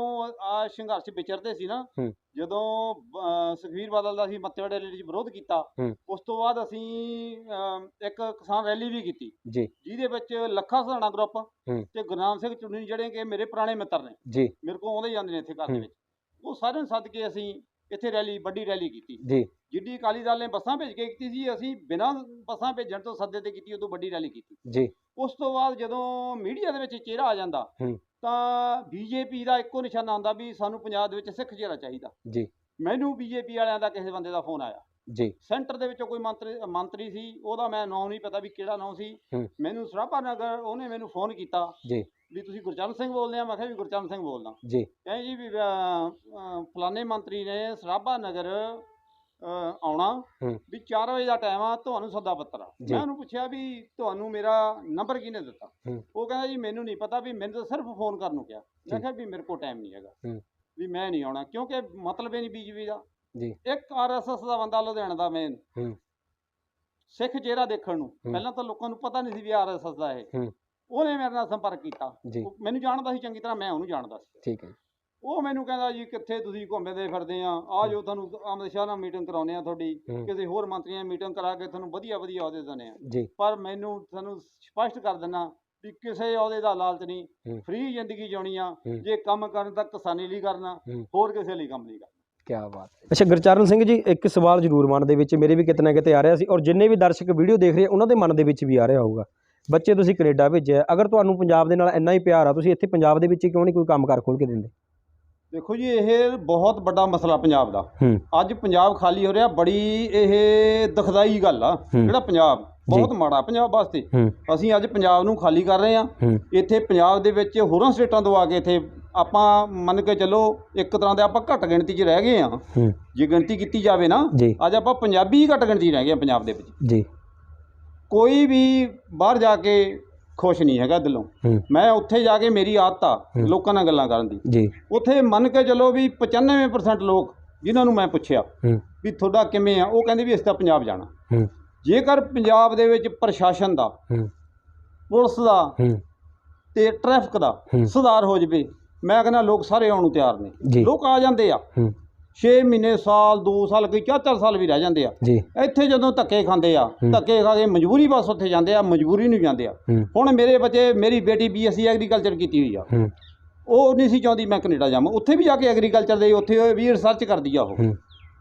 ਆ ਸੰਘਰਸ਼ ਵਿਚਰਦੇ ਸੀ ਨਾ ਹੂੰ। ਜਦੋਂ ਅਹ, ਸੁਖਬੀਰ ਬਾਦਲ ਦਾ ਅਸੀਂ ਮੱਤੇਵਾੜੇ ਰੈਲੀ 'ਚ ਵਿਰੋਧ ਕੀਤਾ ਹੂੰ। ਉਸ ਤੋਂ ਬਾਅਦ ਅਸੀਂ ਇੱਕ ਕਿਸਾਨ ਰੈਲੀ ਵੀ ਕੀਤੀ ਜੀ ਜਿਹਦੇ ਵਿੱਚ ਲੱਖਾ ਸਹਾਣਾ ਗਰੁੱਪ ਹੂੰ। ਤੇ ਗੁਰਨਾਮ ਸਿੰਘ ਚੁੰਨੀ ਜਿਹੜੇ ਕਿ ਮੇਰੇ ਪੁਰਾਣੇ ਮਿੱਤਰ ਨੇ ਜੀ ਮੇਰੇ ਕੋਲ ਆਉਂਦੇ ਜਾਂਦੇ ਨੇ ਇੱਥੇ ਘਰ ਦੇ ਹੂੰ। ਵਿੱਚ ਉਹ ਸਾਰਿਆਂ ਨੂੰ ਸੱਦ ਕੇ ਅਸੀਂ ਇੱਥੇ ਰੈਲੀ ਵੱਡੀ ਰੈਲੀ ਕੀਤੀ ਜੀ। ਜਿੱਡੀ ਅਕਾਲੀ ਦਲ ਨੇ ਬੱਸਾਂ ਭੇਜ ਕੇ ਕੀਤੀ ਸੀ ਅਸੀਂ ਬਿਨਾਂ ਬੱਸਾਂ ਭੇਜਣ ਤੋਂ ਸੱਦੇ ਤੇ ਕੀਤੀ ਉਦੋਂ ਵੱਡੀ ਰੈਲੀ ਕੀਤੀ। ਜੀ। ਉਸ ਤੋਂ ਬਾਅਦ ਜਦੋਂ ਮੀਡੀਆ ਦੇ ਵਿੱਚ ਚਿਹਰਾ ਆ ਜਾਂਦਾ। ਤਾਂ ਬੀਜੇਪੀ ਦਾ ਇੱਕੋ ਨਿਸ਼ਾਨਾ ਹੁੰਦਾ ਵੀ ਸਾਨੂੰ ਪੰਜਾਬ ਦੇ ਵਿੱਚ ਸਿੱਖ ਚਿਹਰਾ ਚਾਹੀਦਾ। ਜੀ। ਮੈਨੂੰ ਬੀਜੇਪੀ ਵਾਲਿਆਂ ਦਾ ਕਿਸੇ ਬੰਦੇ ਦਾ ਫੋਨ ਆਇਆ। ਜੀ। ਸੈਂਟਰ ਦੇ ਵਿੱਚੋਂ ਕੋਈ ਮੰਤਰੀ ਮੰਤਰੀ ਸੀ ਉਹਦਾ ਮੈਂ ਨਾਂ ਨਹੀਂ ਪਤਾ ਵੀ ਕਿਹੜਾ ਨਾਂ ਸੀ। ਮੈਨੂੰ ਸਰਾਭਾ ਨਗਰ ਉਹਨੇ ਮੈਨੂੰ ਫੋਨ ਕੀਤਾ। ਜੀ। ਵੀ ਤੁਸੀਂ ਗੁਰਚਰਨ ਸਿੰਘ ਬੋਲਦੇ ਆ ਮੈਂ ਕਿਹਾ ਵੀ ਗੁਰਚਰਨ ਸਿੰਘ ਬੋਲਦਾ ਜੀ ਕਹਿੰਦੇ ਜੀ ਵੀ ਅਹ, ਅਹ, ਫਲਾਣੇ ਮੰਤਰੀ ਨੇ ਸਰਾਭਾ ਨਗਰ ਅਹ, ਆਉਣਾ ਹੂੰ। ਵੀ 4 ਵਜੇ ਦਾ ਟਾਈਮ ਆ ਤੁਹਾਨੂੰ ਸੱਦਾ ਪੱਤਰ ਆ ਜੀ। ਮੈਂ ਉਹਨੂੰ ਪੁੱਛਿਆ ਵੀ ਤੁਹਾਨੂੰ ਮੇਰਾ ਨੰਬਰ ਕਿਹਨੇ ਦਿੱਤਾ ਹੂੰ। ਉਹ ਕਹਿੰਦਾ ਜੀ ਮੈਨੂੰ ਨਹੀਂ ਪਤਾ ਵੀ ਮੈਨੂੰ ਤਾਂ ਸਿਰਫ ਫੋਨ ਕਰਨ ਨੂੰ ਕਿਹਾ ਮੈਂ ਜੀ। ਕਿਹਾ ਵੀ ਮੇਰੇ ਕੋਲ ਟਾਈਮ ਨਹੀਂ ਹੈਗਾ ਹੂੰ। ਵੀ ਮੈਂ ਨਹੀਂ ਆਉਣਾ ਕਿਉਂਕਿ ਮਤਲਬ ਹੀ ਨਹੀਂ ਬੀਜੇਪੀ ਦਾ ਜੀ। ਇੱਕ ਆਰਐਸਐਸ ਦਾ ਬੰਦਾ ਲੁਧਿਆਣਾ ਦਾ ਮੇਨ ਹੂੰ। ਸਿੱਖ ਚਿਹਰਾ ਦੇਖਣ ਨੂੰ ਹੂੰ। ਪਹਿਲਾਂ ਤਾਂ ਲੋਕਾਂ ਨੂੰ ਪਤਾ ਨਹੀਂ ਸੀ ਵੀ ਆਰਐਸਐਸ ਦਾ ਇਹ ਹੂੰ। ਉਹਨੇ ਮੇਰੇ ਨਾਲ ਸੰਪਰਕ ਕੀਤਾ। ਜੀ। ਉਹ ਮੈਨੂੰ ਜਾਣਦਾ ਸੀ ਚੰਗੀ ਤਰ੍ਹਾਂ ਮੈਂ ਉਹਨੂੰ ਜਾਣਦਾ ਸੀ। ਠੀਕ ਹੈ ਉਹ ਮੈਨੂੰ ਕਹਿੰਦਾ ਜੀ ਕਿੱਥੇ ਤੁਸੀਂ ਘੁੰਮਦੇ ਫਿਰਦੇ ਆ? ਆ ਜਾਓ ਤੁਹਾਨੂੰ ਅਮਿਤ ਸ਼ਾਹ ਨਾਲ ਮੀਟਿੰਗ ਕਰਾਉਨੇ ਆ ਤੁਹਾਡੀ। ਹੂੰ। ਕਿਸੇ ਹੋਰ ਮੰਤਰੀਆਂ ਨਾਲ ਮੀਟਿੰਗ ਕਰਾ ਕੇ ਤੁਹਾਨੂੰ ਵਧੀਆ ਵਧੀਆ ਅਹੁਦੇ ਦਿੰਦੇ ਆ। ਜੀ। ਪਰ ਮੈਨੂੰ ਤੁਹਾਨੂੰ ਸਪਸ਼ਟ ਕਰ ਦਿੰਨਾ ਵੀ ਕਿਸੇ ਅਹੁਦੇ ਦਾ ਲਾਲਚ ਨਹੀਂ। ਹੂੰ। ਫ੍ਰੀ ਜ਼ਿੰਦਗੀ ਜਿਉਣੀ ਆ। ਹੂੰ। ਜੇ ਕੰਮ ਕਰਨ ਤਾਂ ਕਿਸਾਨੀ ਲਈ ਕਰਨਾ ਹੂੰ। ਹੋਰ ਕਿਸੇ ਲਈ ਕੰਮ ਨਹੀਂ ਕਰਨਾ। ਕੀ ਬਾਤ ਹੈ। ਅੱਛਾ ਗੁਰਚਰਨ ਸਿੰਘ ਜੀ ਇੱਕ ਸਵਾਲ ਜ਼ਰੂਰ ਮਨ ਦੇ ਵਿੱਚ ਮੇਰੇ ਵੀ ਕਿਤੇ ਨਾ ਕਿਤੇ ਆ ਰਿਹਾ ਸੀ ਔਰ ਜਿੰਨੇ ਵੀ ਦਰਸ਼ਕ ਵੀਡੀਓ ਦੇਖ ਰਹੇ ਆ, ਉਹਨਾਂ ਦੇ ਮਨ ਦੇ ਵਿੱਚ ਵੀ ਆ ਰਿਹਾ ਹੋਊਗਾ। ਬੱਚੇ ਤੁਸੀਂ ਕੈਨੇਡਾ ਭੇਜਿਆ ਅਗਰ ਤੁਹਾਨੂੰ ਪੰਜਾਬ ਦੇ ਨਾਲ ਇੰਨਾ ਹੀ ਪਿਆਰ ਆ ਤੁਸੀਂ ਇੱਥੇ ਪੰਜਾਬ ਦੇ ਵਿੱਚ ਹੀ ਕਿਉਂ ਨਹੀਂ ਕੋਈ ਕੰਮ ਕਰ ਖੋਲ ਕੇ ਦਿੰਦੇ? ਦੇਖੋ ਜੀ ਇਹ ਬਹੁਤ ਵੱਡਾ ਮਸਲਾ ਪੰਜਾਬ ਦਾ। ਅੱਜ ਪੰਜਾਬ ਖਾਲੀ ਹੋ ਰਿਹਾ ਬੜੀ ਇਹ ਦੁਖਦਾਈ ਗੱਲ ਆ। ਜਿਹੜਾ ਪੰਜਾਬ ਬਹੁਤ ਮਾੜਾ ਪੰਜਾਬ ਵਾਸਤੇ। ਅਸੀਂ ਅੱਜ ਪੰਜਾਬ ਨੂੰ ਖਾਲੀ ਕਰ ਰਹੇ ਆ ਇੱਥੇ ਪੰਜਾਬ ਦੇ ਵਿੱਚ ਹੋਰਾਂ ਸਟੇਟਾਂ ਤੋਂ ਆ ਕੇ ਇੱਥੇ ਆਪਾਂ ਮੰਨ ਕੇ ਚੱਲੋ ਇੱਕ ਤਰ੍ਹਾਂ ਦੇ ਆਪਾਂ ਘੱਟ ਗਿਣਤੀ 'ਚ ਰਹਿ ਗਏ ਆ ਜੇ ਗਿਣਤੀ ਕੀਤੀ ਜਾਵੇ ਨਾ ਅੱਜ ਆਪਾਂ ਪੰਜਾਬੀ ਹੀ ਘੱਟ ਗਿਣਤੀ 'ਚ ਰਹਿ ਗਏ ਆ ਪੰਜਾਬ ਦੇ ਵਿੱਚ। ਜੀ। ਕੋਈ ਵੀ ਬਾਹਰ ਜਾ ਕੇ ਖੁਸ਼ ਨਹੀਂ ਹੈਗਾ ਦਿਲੋਂ। ਹੂੰ। ਮੈਂ ਉੱਥੇ ਜਾ ਕੇ ਮੇਰੀ ਆਦਤ ਆ। ਲੋਕਾਂ ਨਾਲ ਗੱਲਾਂ ਕਰਨ ਦੀ। ਜੀ। ਉੱਥੇ ਮੰਨ ਕੇ ਚੱਲੋ ਵੀ 95% ਲੋਕ ਜਿਨ੍ਹਾਂ ਨੂੰ ਮੈਂ ਪੁੱਛਿਆ ਹੂੰ। ਵੀ ਤੁਹਾਡਾ ਕਿਵੇਂ ਆ ਉਹ ਕਹਿੰਦੇ ਵੀ ਅਸੀਂ ਤਾਂ ਪੰਜਾਬ ਜਾਣਾ। ਹੂੰ। ਜੇਕਰ ਪੰਜਾਬ ਦੇ ਵਿੱਚ ਪ੍ਰਸ਼ਾਸਨ ਦਾ ਹੂੰ। ਪੁਲਿਸ ਦਾ ਹੂੰ। ਤੇ ਟ੍ਰੈਫਿਕ ਦਾ ਹੂੰ। ਸੁਧਾਰ ਹੋ ਜਵੇ ਮੈਂ ਕਹਿੰਦਾ ਲੋਕ ਸਾਰੇ ਆਉਣ ਨੂੰ ਤਿਆਰ ਨੇ। ਜੀ। ਲੋਕ ਆ ਜਾਂਦੇ ਆ। ਹੂੰ। 6 ਮਹੀਨੇ ਸਾਲ 2 ਸਾਲ ਕਈ 4-4 ਸਾਲ ਵੀ ਰਹਿ ਜਾਂਦੇ ਆ। ਜੀ। ਇੱਥੇ ਜਦੋਂ ਧੱਕੇ ਖਾਂਦੇ ਆ। ਧੱਕੇ ਖਾ ਕੇ ਮਜਬੂਰੀ ਬਸ ਉੱਥੇ ਜਾਂਦੇ ਆ ਮਜਬੂਰੀ ਨੂੰ ਜਾਂਦੇ ਆ। ਹੁਣ ਮੇਰੇ ਬੱਚੇ ਮੇਰੀ ਬੇਟੀ ਬੀਐਸਸੀ ਐਗਰੀਕਲਚਰ ਕੀਤੀ ਹੋਈ ਆ। ਉਹ ਨਹੀਂ ਸੀ ਚਾਹੁੰਦੀ ਮੈਂ ਕੈਨੇਡਾ ਜਾਵਾਂ। ਉੱਥੇ ਵੀ ਜਾ ਕੇ ਐਗਰੀਕਲਚਰ ਦੇ ਉੱਥੇ ਵੀ ਰਿਸਰਚ ਕਰਦੀ ਆ ਉਹ।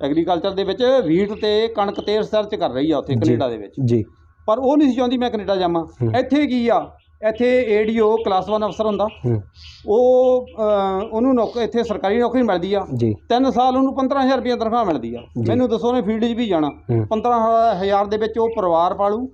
ਐਗਰੀਕਲਚਰ ਦੇ ਵਿੱਚ ਵੀਟ ਤੇ ਕਣਕ ਤੇ ਰਿਸਰਚ ਕਰ ਰਹੀ ਆ ਉੱਥੇ। ਕੈਨੇਡਾ ਦੇ ਵਿੱਚ। ਜੀ। ਪਰ ਉਹ ਨਹੀਂ ਸੀ ਚਾਹੁੰਦੀ ਮੈਂ ਕੈਨੇਡਾ ਜਾਵਾਂ। ਇੱਥੇ ਕੀ ਆ? ਇੱਥੇ ਏਡੀਓ ਕਲਾਸ 1 ਅਫਸਰ ਹੁੰਦਾ। ਹੂੰ। ਉਹ ਅਹ, ਉਹਨੂੰ ਨੌਕ ਇੱਥੇ ਸਰਕਾਰੀ ਨੌਕਰੀ ਮਿਲਦੀ ਆ। ਜੀ। ਤਿੰਨ ਸਾਲ ਉਹਨੂੰ 15000 ਰੁਪਏ ਤਨਖਾਹ ਮਿਲਦੀ ਆ। ਮੈਨੂੰ ਦੱਸੋ ਉਹਨੇ ਫੀਲਡ 'ਚ ਵੀ ਜਾਣਾ। ਹੂੰ। 15000 ਦੇ ਵਿੱਚ ਉਹ ਪਰਿਵਾਰ ਪਾਲੂ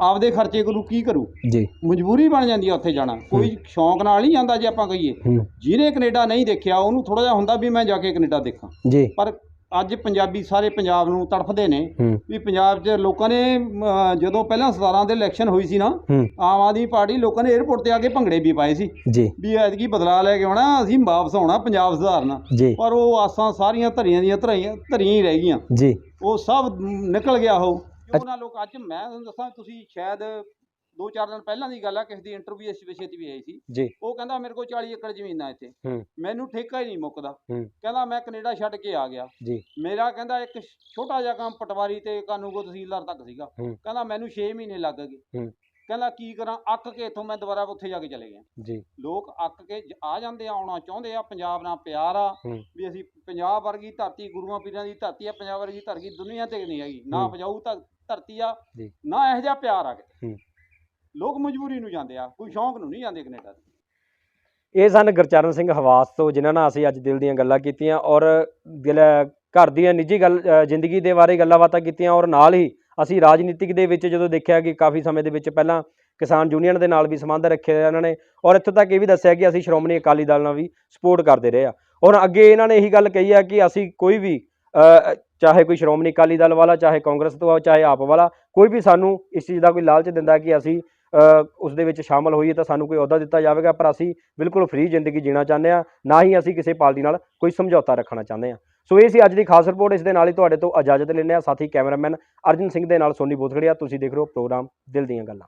ਆਪਦੇ ਖਰਚੇ ਕਰੂ ਕੀ ਕਰੂ? ਜੀ। ਮਜਬੂਰੀ ਬਣ ਜਾਂਦੀ ਆ ਉੱਥੇ ਜਾਣਾ। ਕੋਈ ਸ਼ੌਂਕ ਨਾਲ ਨਹੀਂ ਜਾਂਦਾ ਜੇ ਆਪਾਂ ਕਹੀਏ। ਹੂੰ। ਜਿਹਨੇ ਕੈਨੇਡਾ ਨਹੀਂ ਦੇਖਿਆ ਉਹਨੂੰ ਥੋੜਾ ਜਿਹਾ ਹੁੰਦਾ ਵੀ ਮੈਂ ਜਾ ਕੇ ਕੈਨੇਡਾ ਦੇਖਾਂ। ਜੀ। ਪਰ ਅੱਜ ਪੰਜਾਬੀ ਸਾਰੇ ਪੰਜਾਬ ਨੂੰ ਤੜਫਦੇ ਨੇ ਵੀ ਪੰਜਾਬ 'ਚ ਲੋਕਾਂ ਨੇ ਅਮ, ਜਦੋਂ ਪਹਿਲਾਂ 17 ਦੇ ਇਲੈਕਸ਼ਨ ਹੋਈ ਸੀ ਨਾ ਹੂੰ। ਆਮ ਆਦਮੀ ਪਾਰਟੀ ਲੋਕਾਂ ਨੇ 에ਅਰਪੋਰਟ ਤੇ ਆ ਕੇ ਭੰਗੜੇ ਵੀ ਪਾਏ ਸੀ। ਜੀ। ਵੀ ਐਤਕੀ ਬਦਲਾ ਲੈ ਕੇ ਆਉਣਾ ਅਸੀਂ ਵਾਪਸ ਆਉਣਾ ਪੰਜਾਬ ਸੁਧਾਰਨਾ। ਜੀ। ਪਰ ਉਹ ਆਸਾਂ ਸਾਰੀਆਂ ਧਰੀਆਂ ਦੀਆਂ ਧਰੀਆਂ ਧਰੀਆਂ ਹੀ ਰਹਿ ਗਈਆਂ। ਜੀ। ਉਹ ਸਭ ਨਿਕਲ ਗਿਆ ਉਹ। ਉਹਨਾਂ ਲੋਕ ਅੱਜ ਮੈਂ ਤੁਹਾਨੂੰ ਦੱਸਾਂ ਤੁਸੀਂ ਸ਼ਾਇਦ 2-4 ਦਿਨ ਪਹਿਲਾਂ ਦੀ ਗੱਲ ਆ ਕਿਸੇ ਦੀ ਇੰਟਰਵਿਊ ਇਸ ਵਿਸ਼ੇ ਤੇ ਵੀ ਆਈ ਸੀ। ਜੀ। ਉਹ ਕਹਿੰਦਾ ਮੇਰੇ ਕੋਲ 40 ਏਕੜ ਜ਼ਮੀਨ ਆ ਇੱਥੇ। ਹੂੰ। ਮੈਨੂੰ ਠੇਕਾ ਹੀ ਨਹੀਂ ਮੁੱਕਦਾ। ਹੂੰ। ਕਹਿੰਦਾ ਮੈਂ ਕੈਨੇਡਾ ਛੱਡ ਕੇ ਆ ਗਿਆ। ਜੀ। ਮੇਰਾ ਕਹਿੰਦਾ ਇੱਕ ਛੋਟਾ ਜਿਹਾ ਕੰਮ ਪਟਵਾਰੀ ਤੇ ਕਾਨੂੰਗੋ ਤਹਿਸੀਲਦਾਰ ਤੱਕ ਸੀਗਾ। ਹੂੰ। ਕਹਿੰਦਾ ਮੈਨੂੰ 6 ਮਹੀਨੇ ਲੱਗ ਗਏ। ਹੂੰ। ਕਹਿੰਦਾ ਕੀ ਕਰਾਂ ਅੱਕ ਕੇ ਇੱਥੋਂ ਮੈਂ ਦੁਬਾਰਾ ਉੱਥੇ ਜਾ ਕੇ ਚਲੇ ਗਿਆ। ਜੀ। ਲੋਕ ਅੱਕ ਕੇ ਜ- ਆ ਜਾਂਦੇ ਆ ਆਉਣਾ ਚਾਹੁੰਦੇ ਆ ਪੰਜਾਬ ਨਾਲ ਪਿਆਰ ਆ। ਹੂੰ। ਵੀ ਅਸੀਂ ਪੰਜਾਬ ਵਰਗੀ ਧਰਤੀ ਗੁਰੂਆਂ ਪੀਰਾਂ ਦੀ ਧਰਤੀ ਆ ਪੰਜਾਬ ਵਰਗੀ ਧਰਤੀ ਦੁਨੀਆ ਤੇ ਨਹੀਂ ਹੈਗੀ। ਨਾ ਹੂੰ। ਉਪਜਾਊ ਧਰ- ਧਰਤੀ ਆ ਜੀ। ਨਾ ਇਹੋ ਜਿਹਾ ਪਿਆਰ ਆ ਕਿਤੇ। ਹੂੰ। ਲੋਕ ਮਜਬੂਰੀ ਨੂੰ ਜਾਂਦੇ ਆ ਕੋਈ ਸ਼ੌਂਕ ਨੂੰ ਨਹੀਂ ਜਾਂਦੇ ਕੈਨੇਡਾ ਇਹ ਸਨ ਗੁਰਚਰਨ ਸਿੰਘ ਹਵਾਸ ਤੋਂ ਜਿਨ੍ਹਾਂ ਨਾਲ ਅਸੀਂ ਅੱਜ ਦਿਲ ਦੀਆਂ ਗੱਲਾਂ ਕੀਤੀਆਂ ਔਰ ਦਿਲ ਘਰ ਦੀਆਂ ਨਿੱਜੀ ਗੱਲ ਜ਼ਿੰਦਗੀ ਦੇ ਬਾਰੇ ਗੱਲਾਂ ਬਾਤਾਂ ਕੀਤੀਆਂ ਔਰ ਨਾਲ ਹੀ ਅਸੀਂ ਰਾਜਨੀਤਿਕ ਦੇ ਵਿੱਚ ਜਦੋਂ ਦੇਖਿਆ ਕਿ ਕਾਫੀ ਸਮੇਂ ਦੇ ਵਿੱਚ ਪਹਿਲਾਂ ਕਿਸਾਨ ਯੂਨੀਅਨ ਦੇ ਨਾਲ ਵੀ ਸੰਬੰਧ ਰੱਖੇ ਆ ਇਹਨਾਂ ਨੇ ਔਰ ਇੱਥੋਂ ਤੱਕ ਇਹ ਵੀ ਦੱਸਿਆ ਕਿ ਅਸੀਂ ਸ਼੍ਰੋਮਣੀ ਅਕਾਲੀ ਦਲ ਨਾਲ ਵੀ ਸਪੋਰਟ ਕਰਦੇ ਰਹੇ ਆ। ਔਰ ਅੱਗੇ ਇਹਨਾਂ ਨੇ ਇਹੀ ਗੱਲ ਕਹੀ ਆ ਕਿ ਅਸੀਂ ਕੋਈ ਵੀ ਚਾਹੇ ਕੋਈ ਸ਼੍ਰੋਮਣੀ ਅਕਾਲੀ ਦਲ ਵਾਲਾ ਚਾਹੇ ਕਾਂਗਰਸ ਤੋਂ ਆ, ਚਾਹੇ ਆਪ ਵਾਲਾ ਕੋਈ ਵੀ ਸਾਨੂੰ ਇਸ ਚੀਜ਼ ਦਾ ਕੋਈ ਲਾਲਚ ਦਿੰਦਾ ਕਿ ਅਸੀਂ ਉਸ ਦੇ ਵਿੱਚ ਸ਼ਾਮਲ ਹੋਈਏ ਤਾਂ ਸਾਨੂੰ ਕੋਈ ਅਹੁਦਾ ਦਿੱਤਾ ਜਾਵੇਗਾ, ਪਰ ਅਸੀਂ ਬਿਲਕੁਲ ਫ੍ਰੀ ਜ਼ਿੰਦਗੀ ਜੀਣਾ ਚਾਹੁੰਦੇ ਆ ਨਾ ਹੀ ਅਸੀਂ ਕਿਸੇ ਪਾਰਟੀ ਨਾਲ ਕੋਈ ਸਮਝੌਤਾ ਰੱਖਣਾ ਚਾਹੁੰਦੇ ਆ ਸੋ ਇਹ ਸੀ ਅੱਜ ਦੀ ਖਾਸ ਰਿਪੋਰਟ ਇਸ ਦੇ ਨਾਲ ਹੀ ਤੁਹਾਡੇ ਤੋਂ ਇਜਾਜ਼ਤ ਲੈਂਦੇ ਆ ਸਾਥੀ ਕੈਮਰਾਮੈਨ ਅਰਜਨ ਸਿੰਘ ਦੇ ਨਾਲ ਸੋਨੀ ਬੋਥਗੜੀਆ ਤੁਸੀਂ ਦੇਖ ਰਹੇ ਹੋ ਪ੍ਰੋਗਰਾਮ ਦਿਲ ਦੀਆਂ ਗੱਲਾਂ।